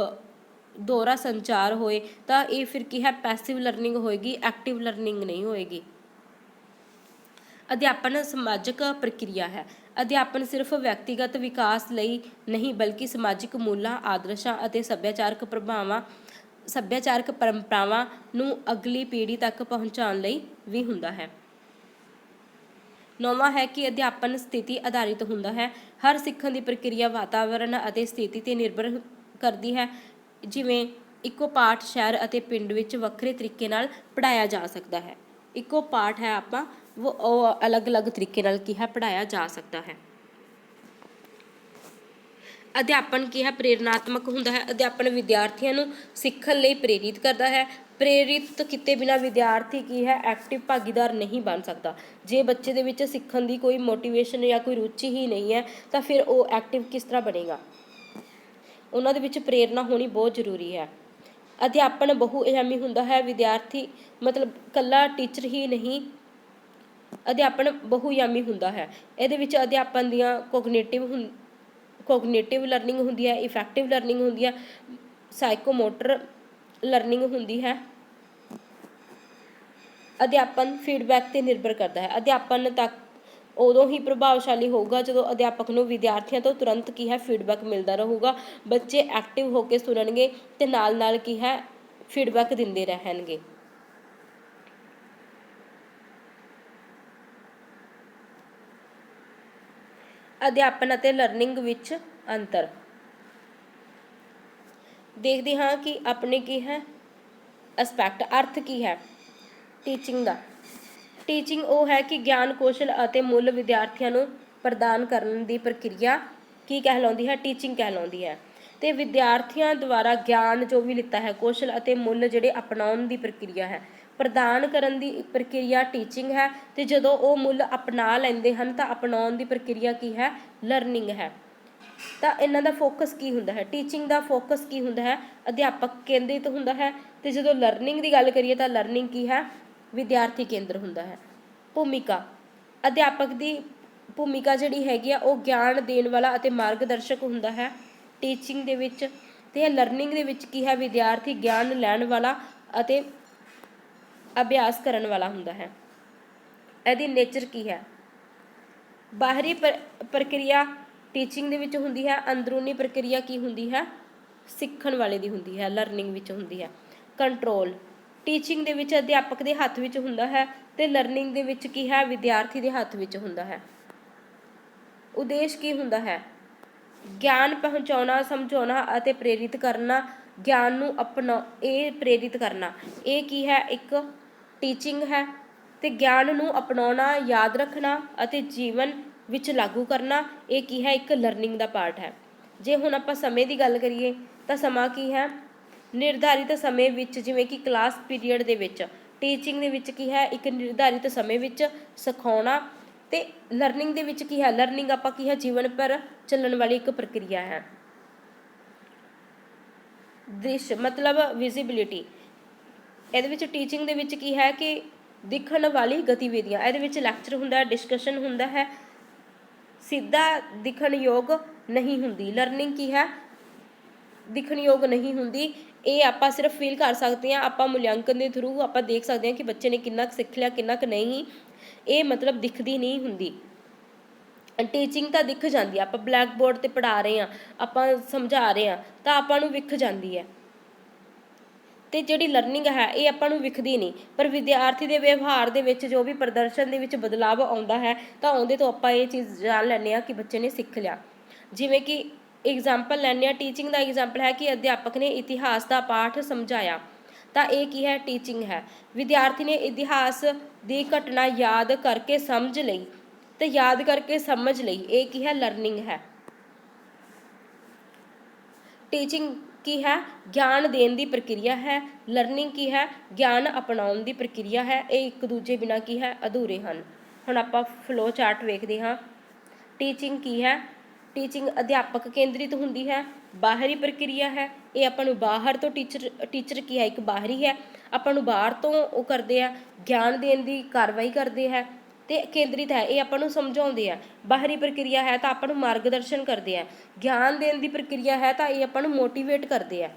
ਦੋਹਰਾ ਸੰਚਾਰ ਹੋਏ ਤਾਂ ਇਹ ਫਿਰ ਕੀ ਹੈ? ਪੈਸਿਵ ਲਰਨਿੰਗ ਹੋਏਗੀ ਐਕਟਿਵ ਲਰਨਿੰਗ ਨਹੀਂ ਹੋਏਗੀ। ਅਧਿਆਪਨ ਸਮਾਜਿਕ ਪ੍ਰਕਿਰਿਆ ਹੈ। ਅਧਿਆਪਨ ਸਿਰਫ ਵਿਅਕਤੀਗਤ ਵਿਕਾਸ ਲਈ ਨਹੀਂ, ਬਲਕਿ ਸਮਾਜਿਕ ਮੂਲਾਂ, ਆਦਰਸ਼ਾਂ ਅਤੇ ਸੱਭਿਆਚਾਰਕ ਪ੍ਰਭਾਵਾਂ ਸੱਭਿਆਚਾਰਕ ਪਰੰਪਰਾਵਾਂ ਨੂੰ ਅਗਲੀ ਪੀੜ੍ਹੀ ਤੱਕ ਪਹੁੰਚਾਉਣ ਲਈ ਵੀ ਹੁੰਦਾ ਹੈ। ਨੌਵਾਂ ਹੈ ਕਿ ਅਧਿਆਪਨ ਸਥਿਤੀ ਆਧਾਰਿਤ ਹੁੰਦਾ ਹੈ। ਹਰ ਸਿੱਖਣ ਦੀ ਪ੍ਰਕਿਰਿਆ ਵਾਤਾਵਰਣ ਅਤੇ ਸਥਿਤੀ ਤੇ ਨਿਰਭਰ ਕਰਦੀ ਹੈ। ਜਿਵੇਂ ਇੱਕੋ ਪਾਠ ਸ਼ਹਿਰ ਅਤੇ ਪਿੰਡ ਵਿੱਚ ਵੱਖਰੇ ਤਰੀਕੇ ਨਾਲ ਪੜਾਇਆ ਜਾ ਸਕਦਾ ਹੈ। ਇੱਕੋ ਪਾਠ ਹੈ ਆਪਾਂ ਉਹ ਉਹ ਅਲੱਗ-ਅਲੱਗ ਤਰੀਕੇ ਨਾਲ ਕੀ ਹੈ ਪੜਾਇਆ ਜਾ ਸਕਦਾ ਹੈ। ਅਧਿਆਪਨ ਕੀ ਹੈ? ਪ੍ਰੇਰਨਾਤਮਕ ਹੁੰਦਾ ਹੈ। ਅਧਿਆਪਨ ਵਿਦਿਆਰਥੀਆਂ ਨੂੰ ਸਿੱਖਣ ਲਈ ਪ੍ਰੇਰਿਤ ਕਰਦਾ ਹੈ। ਪ੍ਰੇਰਿਤ ਕੀਤੇ ਬਿਨਾ ਵਿਦਿਆਰਥੀ ਕੀ ਹੈ? ਐਕਟਿਵ ਭਾਗੀਦਾਰ ਨਹੀਂ ਬਣ ਸਕਦਾ। ਜੇ ਬੱਚੇ ਦੇ ਵਿੱਚ ਸਿੱਖਣ ਦੀ ਕੋਈ ਮੋਟੀਵੇਸ਼ਨ ਜਾਂ ਕੋਈ ਰੁਚੀ ਹੀ ਨਹੀਂ ਹੈ, ਤਾਂ ਫਿਰ ਉਹ ਐਕਟਿਵ ਕਿਸ ਤਰ੍ਹਾਂ ਬਣੇਗਾ? ਉਹਨਾਂ ਦੇ ਵਿੱਚ ਪ੍ਰੇਰਨਾ ਹੋਣੀ ਬਹੁਤ ਜ਼ਰੂਰੀ ਹੈ। ਅਧਿਆਪਨ ਬਹੁ ਅਹਿਮੀ ਹੁੰਦਾ ਹੈ। ਵਿਦਿਆਰਥੀ ਮਤਲਬ ਕੱਲਾ ਟੀਚਰ ਹੀ ਨਹੀਂ, ਅਧਿਆਪਨ ਬਹੁਯਾਮੀ ਹੁੰਦਾ ਹੈ। ਇਹਦੇ ਵਿੱਚ ਅਧਿਆਪਨ ਦੀਆਂ ਕੋਗਨੀਟਿਵ ਕੋਗਨੀਟਿਵ ਲਰਨਿੰਗ ਹੁੰਦੀ ਹੈ ਇਫੈਕਟਿਵ ਲਰਨਿੰਗ ਹੁੰਦੀ ਹੈ ਸਾਈਕੋਮੋਟਰ ਲਰਨਿੰਗ ਹੁੰਦੀ ਹੈ। ਅਧਿਆਪਨ ਫੀਡਬੈਕ ਤੇ ਨਿਰਭਰ ਕਰਦਾ ਹੈ। ਅਧਿਆਪਨ ਤੱਕ ਉਦੋਂ ਹੀ ਪ੍ਰਭਾਵਸ਼ਾਲੀ ਹੋਊਗਾ ਜਦੋਂ ਅਧਿਆਪਕ ਨੂੰ ਵਿਦਿਆਰਥੀਆਂ ਤੋਂ ਤੁਰੰਤ ਕੀ ਹੈ ਫੀਡਬੈਕ ਮਿਲਦਾ ਰਹੂਗਾ। ਬੱਚੇ ਐਕਟਿਵ ਹੋ ਕੇ ਸੁਣਨਗੇ ਤੇ ਨਾਲ ਨਾਲ ਕੀ ਹੈ ਫੀਡਬੈਕ ਦਿੰਦੇ ਰਹਿਣਗੇ। ਅਧਿਆਪਨ ਅਤੇ ਲਰਨਿੰਗ ਵਿੱਚ ਅੰਤਰ। ਦੇਖਦੇ ਹਾਂ ਕਿ ਆਪਣੇ ਕੀ ਹੈ ਐਸਪੈਕਟ ਅਰਥ ਕੀ ਹੈ। ਟੀਚਿੰਗ ਦਾ। ਟੀਚਿੰਗ ਉਹ ਹੈ ਕਿ ਗਿਆਨ, ਕੌਸ਼ਲ ਅਤੇ ਮੁੱਲ ਵਿਦਿਆਰਥੀਆਂ ਨੂੰ ਪ੍ਰਦਾਨ ਕਰਨ ਦੀ ਪ੍ਰਕਿਰਿਆ ਕੀ ਕਹਿਲਾਉਂਦੀ ਹੈ? ਟੀਚਿੰਗ ਕਹਿਲਾਉਂਦੀ ਹੈ। ਤੇ ਵਿਦਿਆਰਥੀਆਂ ਦੁਆਰਾ ਗਿਆਨ ਜੋ ਵੀ ਲਿੱਤਾ ਹੈ, ਕੌਸ਼ਲ ਅਤੇ ਮੁੱਲ ਜਿਹੜੇ ਅਪਣਾਉਣ ਦੀ ਪ੍ਰਕਿਰਿਆ ਹੈ ਪ੍ਰਦਾਨ ਕਰਨ ਦੀ ਪ੍ਰਕਿਰਿਆ ਟੀਚਿੰਗ ਹੈ ਤੇ ਜਦੋਂ ਉਹ ਮੁੱਲ ਅਪਣਾ ਲੈਂਦੇ ਹਨ ਤਾਂ ਅਪਣਾਉਣ ਦੀ ਪ੍ਰਕਿਰਿਆ ਕੀ ਹੈ? ਲਰਨਿੰਗ ਹੈ। ਤਾਂ ਇਹਨਾਂ ਦਾ ਫੋਕਸ ਕੀ ਹੁੰਦਾ ਹੈ? ਟੀਚਿੰਗ ਦਾ ਫੋਕਸ ਕੀ ਹੁੰਦਾ ਹੈ? ਅਧਿਆਪਕ ਕੇਂਦਰਿਤ ਹੁੰਦਾ ਹੈ। ਤੇ ਜਦੋਂ ਲਰਨਿੰਗ ਦੀ ਗੱਲ ਕਰੀਏ ਤਾਂ ਲਰਨਿੰਗ ਕੀ ਹੈ? ਵਿਦਿਆਰਥੀ ਕੇਂਦਰ ਹੁੰਦਾ ਹੈ। ਭੂਮਿਕਾ। ਅਧਿਆਪਕ ਦੀ ਭੂਮਿਕਾ ਜਿਹੜੀ ਹੈਗੀ ਆ, ਉਹ ਗਿਆਨ ਦੇਣ ਵਾਲਾ ਅਤੇ ਮਾਰਗਦਰਸ਼ਕ ਹੁੰਦਾ ਹੈ। ਟੀਚਿੰਗ ਦੇ ਵਿੱਚ ਤੇ ਲਰਨਿੰਗ ਦੇ ਵਿੱਚ ਕੀ ਹੈ? ਵਿਦਿਆਰਥੀ ਗਿਆਨ ਲੈਣ ਵਾਲਾ ਅਤੇ ਅਭਿਆਸ ਕਰਨ ਵਾਲਾ ਹੁੰਦਾ ਹੈ। ਇਹਦੀ ਨੇਚਰ ਕੀ ਹੈ? ਬਾਹਰੀ ਪ੍ਰ- ਪ੍ਰਕਿਰਿਆ ਟੀਚਿੰਗ ਦੇ ਵਿੱਚ ਹੁੰਦੀ ਹੈ, ਅੰਦਰੂਨੀ ਪ੍ਰਕਿਰਿਆ ਕੀ ਹੁੰਦੀ ਹੈ? ਸਿੱਖਣ ਵਾਲੇ ਦੀ ਹੁੰਦੀ ਹੈ ਲਰਨਿੰਗ ਵਿੱਚ ਹੁੰਦੀ ਹੈ। ਕੰਟਰੋਲ ਟੀਚਿੰਗ ਦੇ ਵਿੱਚ ਅਧਿਆਪਕ ਦੇ ਹੱਥ ਵਿੱਚ ਹੁੰਦਾ ਹੈ ਤੇ ਲਰਨਿੰਗ ਦੇ ਵਿੱਚ ਕੀ ਹੈ? ਵਿਦਿਆਰਥੀ ਦੇ ਹੱਥ ਵਿੱਚ ਹੁੰਦਾ ਹੈ। ਉਦੇਸ਼ ਕੀ ਹੁੰਦਾ ਹੈ? ਗਿਆਨ ਪਹੁੰਚਾਉਣਾ, ਸਮਝਾਉਣਾ ਅਤੇ ਪ੍ਰੇਰਿਤ ਕਰਨਾ, ਗਿਆਨ ਨੂੰ ਅਪਣਾ, ਇਹ ਪ੍ਰੇਰਿਤ ਕਰਨਾ। ਇਹ ਕੀ ਹੈ? ਇੱਕ ਟੀਚਿੰਗ ਹੈ ਤੇ ਗਿਆਨ ਨੂੰ ਅਪਣਾਉਣਾ, ਯਾਦ ਰੱਖਣਾ ਅਤੇ ਜੀਵਨ ਵਿੱਚ ਲਾਗੂ ਕਰਨਾ, ਇਹ ਕੀ ਹੈ? ਇੱਕ ਲਰਨਿੰਗ ਦਾ ਪਾਰਟ ਹੈ। ਜੇ ਹੁਣ ਆਪਾਂ ਸਮੇਂ ਦੀ ਗੱਲ ਕਰੀਏ, ਤਾਂ ਸਮਾਂ ਕੀ ਹੈ? ਨਿਰਧਾਰਿਤ ਸਮੇਂ ਵਿੱਚ, ਜਿਵੇਂ ਕਿ ਕਲਾਸ ਪੀਰੀਅਡ ਦੇ ਵਿੱਚ ਟੀਚਿੰਗ ਦੇ ਵਿੱਚ ਕੀ ਹੈ? ਇੱਕ ਨਿਰਧਾਰਿਤ ਸਮੇਂ ਵਿੱਚ ਸਿਖਾਉਣਾ ਤੇ ਲਰਨਿੰਗ ਦੇ ਵਿੱਚ ਕੀ ਹੈ? ਲਰਨਿੰਗ ਆਪਾਂ ਕੀ ਹੈ? ਜੀਵਨ ਪਰ ਚੱਲਣ ਵਾਲੀ ਇੱਕ ਪ੍ਰਕਿਰਿਆ ਹੈ। ਦ੍ਰਿਸ਼, ਮਤਲਬ ਵਿਜ਼ਿਬਿਲਿਟੀ ਇਹਦੇ ਵਿੱਚ ਟੀਚਿੰਗ ਦੇ ਵਿੱਚ ਕੀ ਹੈ ਕਿ ਦਿਖਣ ਵਾਲੀ ਗਤੀਵਿਧੀਆਂ, ਇਹਦੇ ਵਿੱਚ ਲੈਕਚਰ ਹੁੰਦਾ ਹੈ ਡਿਸਕਸ਼ਨ ਹੁੰਦਾ ਹੈ। ਸਿੱਧਾ ਦਿਖਣ ਯੋਗ ਨਹੀਂ ਹੁੰਦੀ। ਲਰਨਿੰਗ ਕੀ ਹੈ? ਦਿਖਣ ਯੋਗ ਨਹੀਂ ਹੁੰਦੀ। ਇਹ ਆਪਾਂ ਸਿਰਫ ਫੀਲ ਕਰ ਸਕਦੇ ਹਾਂ, ਆਪਾਂ ਮੁਲਾਂਕਣ ਦੇ ਥਰੂ ਆਪਾਂ ਦੇਖ ਸਕਦੇ ਹਾਂ ਕਿ ਬੱਚੇ ਨੇ ਕਿੰਨਾ ਕੁ ਸਿੱਖ ਲਿਆ, ਕਿੰਨਾ ਕੁ ਨਹੀਂ। ਇਹ ਮਤਲਬ ਦਿਖਦੀ ਨਹੀਂ ਹੁੰਦੀ। ਟੀਚਿੰਗ ਤਾਂ ਦਿਖ ਜਾਂਦੀ ਆ। ਆਪਾਂ ਬਲੈਕ ਬੋਰਡ ਤੇ ਪੜ੍ਹਾ ਰਹੇ ਆ ਆਪਾਂ ਸਮਝਾ ਰਹੇ ਆ ਤਾਂ ਆਪਾਂ ਨੂੰ ਵਿਖ ਜਾਂਦੀ ਹੈ। ਤੇ ਜਿਹੜੀ ਲਰਨਿੰਗ ਹੈ, ਇਹ ਆਪਾਂ ਨੂੰ ਵਿਖਦੀ ਨਹੀਂ। ਪਰ ਵਿਦਿਆਰਥੀ ਦੇ ਵਿਵਹਾਰ ਦੇ ਵਿੱਚ, ਜੋ ਵੀ ਪ੍ਰਦਰਸ਼ਨ ਦੇ ਵਿੱਚ ਬਦਲਾਵ ਆਉਂਦਾ ਹੈ, ਤਾਂ ਉਹਦੇ ਤੋਂ ਆਪਾਂ ਇਹ ਚੀਜ਼ ਜਾਣ ਲੈਂਦੇ ਆ ਕਿ ਬੱਚੇ ਨੇ ਸਿੱਖ ਲਿਆ। ਜਿਵੇਂ ਕਿ ਐਗਜ਼ਾਮਪਲ ਲੈਂਦੇ ਆ ਟੀਚਿੰਗ ਦਾ ਐਗਜ਼ਾਮਪਲ ਹੈ ਕਿ ਅਧਿਆਪਕ ਨੇ ਇਤਿਹਾਸ ਦਾ ਪਾਠ ਸਮਝਾਇਆ। ਤਾਂ ਇਹ ਕੀ ਹੈ? ਟੀਚਿੰਗ ਹੈ। ਵਿਦਿਆਰਥੀ ਨੇ ਇਤਿਹਾਸ ਦੀ ਘਟਨਾ ਯਾਦ ਕਰਕੇ ਸਮਝ ਲਈ ਤੇ ਯਾਦ ਕਰਕੇ ਸਮਝ ਲਈ। ਇਹ ਕੀ ਹੈ? ਲਰਨਿੰਗ ਹੈ। ਟੀਚਿੰਗ ਕੀ ਹੈ? ਗਿਆਨ ਦੇਣ ਦੀ ਪ੍ਰਕਿਰਿਆ ਹੈ ਲਰਨਿੰਗ ਕੀ ਹੈ? ਗਿਆਨ ਅਪਣਾਉਣ ਦੀ ਪ੍ਰਕਿਰਿਆ ਹੈ, ਇਹ ਇੱਕ ਦੂਜੇ ਬਿਨਾ ਕੀ ਹੈ? ਅਧੂਰੇ ਹਨ। ਹੁਣ ਆਪਾਂ ਫਲੋ ਚਾਰਟ ਵੇਖਦੇ ਹਾਂ। ਟੀਚਿੰਗ ਕੀ ਹੈ? ਟੀਚਿੰਗ ਅਧਿਆਪਕ ਕੇਂਦਰਿਤ ਹੁੰਦੀ ਹੈ, ਬਾਹਰੀ ਪ੍ਰਕਿਰਿਆ ਹੈ। ਇਹ ਆਪਾਂ ਨੂੰ ਬਾਹਰ ਤੋਂ ਟੀਚਰ ਟੀਚਰ ਕੀ ਹੈ? ਇੱਕ ਬਾਹਰੀ ਹੈ। ਆਪਾਂ ਨੂੰ ਬਾਹਰ ਤੋਂ ਉਹ ਕਰਦੇ ਆ, ਗਿਆਨ ਦੇਣ ਦੀ ਕਾਰਵਾਈ ਕਰਦੇ ਹੈ। ਤੇ ਕੇਂਦਰਿਤ ਹੈ, ਇਹ ਆਪਾਂ ਨੂੰ ਸਮਝਾਉਂਦੇ ਆ। ਬਾਹਰੀ ਪ੍ਰਕਿਰਿਆ ਹੈ ਤਾਂ ਆਪਾਂ ਨੂੰ ਮਾਰਗਦਰਸ਼ਨ ਕਰਦੇ ਆ। ਗਿਆਨ ਦੇਣ ਦੀ ਪ੍ਰਕਿਰਿਆ ਹੈ ਤਾਂ ਇਹ ਆਪਾਂ ਨੂੰ ਮੋਟੀਵੇਟ ਕਰਦੇ ਆ।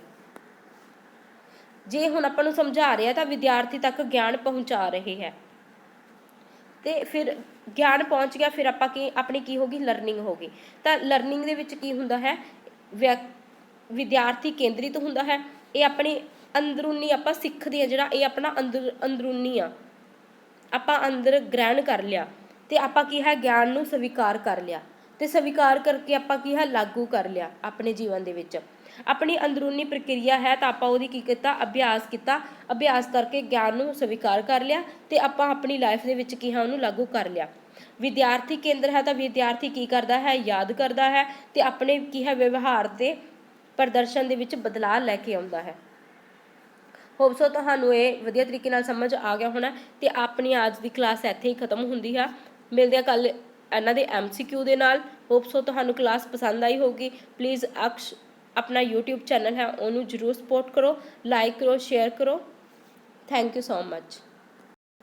ਜੇ ਹੁਣ ਆਪਾਂ ਨੂੰ ਸਮਝਾ ਰਿਹਾ ਤਾਂ ਵਿਦਿਆਰਥੀ ਤੱਕ ਗਿਆਨ ਪਹੁੰਚਾ ਰਹੇ ਹੈ। ਤੇ ਫਿਰ ਗਿਆਨ ਪਹੁੰਚ ਗਿਆ, ਫਿਰ ਆਪਾਂ ਕੀ, ਆਪਣੀ ਕੀ ਹੋਗੀ? ਲਰਨਿੰਗ ਹੋਗੀ। ਤਾਂ ਲਰਨਿੰਗ ਦੇ ਵਿੱਚ ਕੀ ਹੁੰਦਾ ਹੈ? ਵਿਅਕ- ਵਿਦਿਆਰਥੀ ਕੇਂਦਰਿਤ ਹੁੰਦਾ ਹੈ। ਇਹ ਆਪਣੀ ਅੰਦਰੂਨੀ ਆਪਾਂ ਸਿੱਖਦੇ ਆ ਜਿਹੜਾ ਇਹ ਆਪਣਾ ਅੰਦਰ, ਅੰਦਰੂਨੀ ਆ। ਆਪਾਂ ਅੰਦਰ ਗ੍ਰਹਿਣ ਕਰ ਲਿਆ ਤੇ ਆਪਾਂ ਕੀ ਹੈ ਗਿਆਨ ਨੂੰ ਸਵੀਕਾਰ ਕਰ ਲਿਆ ਤੇ ਸਵੀਕਾਰ ਕਰਕੇ ਆਪਾਂ ਕੀ ਹੈ ਲਾਗੂ ਕਰ ਲਿਆ ਆਪਣੇ ਜੀਵਨ ਦੇ ਵਿੱਚ। ਆਪਣੀ ਅੰਦਰੂਨੀ ਪ੍ਰਕਿਰਿਆ ਹੈ ਤਾਂ ਆਪਾਂ ਉਹਦੀ ਕੀ ਕੀਤਾ, ਅਭਿਆਸ ਕੀਤਾ, ਅਭਿਆਸ ਕਰਕੇ ਗਿਆਨ ਨੂੰ ਸਵੀਕਾਰ ਕਰ ਲਿਆ ਤੇ ਆਪਾਂ ਆਪਣੀ ਲਾਈਫ ਦੇ ਵਿੱਚ ਕੀ ਹੈ ਉਹਨੂੰ ਲਾਗੂ ਕਰ ਲਿਆ। ਵਿਦਿਆਰਥੀ ਕੇਂਦਰ ਹੈ ਤਾਂ ਵਿਦਿਆਰਥੀ ਕੀ ਕਰਦਾ ਹੈ? ਯਾਦ ਕਰਦਾ ਹੈ ਤੇ ਆਪਣੇ ਕੀ ਹੈ ਵਿਵਹਾਰ ਤੇ ਪ੍ਰਦਰਸ਼ਨ ਦੇ ਵਿੱਚ ਬਦਲਾਅ ਲੈ ਕੇ ਆਉਂਦਾ ਹੈ। ਹੋਪ ਸੋ ਤੁਹਾਨੂੰ ਇਹ ਵਧੀਆ ਤਰੀਕੇ ਨਾਲ ਸਮਝ ਆ ਗਿਆ ਹੋਣਾ ਤੇ ਆਪਣੀ ਅੱਜ ਦੀ ਕਲਾਸ ਇੱਥੇ ਹੀ ਖਤਮ ਹੁੰਦੀ ਆ। ਮਿਲਦੇ ਆ ਕੱਲ ਇਹਨਾਂ ਦੇ ਐਮਸੀਕਿਊ ਦੇ ਨਾਲ। ਹੋਪ ਸੋ ਤੁਹਾਨੂੰ ਕਲਾਸ ਪਸੰਦ ਆਈ ਹੋਗੀ ਪਲੀਜ਼ ਅਕਸ਼ ਆਪਣਾ YouTube ਚੈਨਲ ਹੈ, ਉਹਨੂੰ ਜਰੂਰ ਸਪੋਰਟ ਕਰੋ ਲਾਈਕ ਕਰੋ ਸ਼ੇਅਰ ਕਰੋ। Thank you so much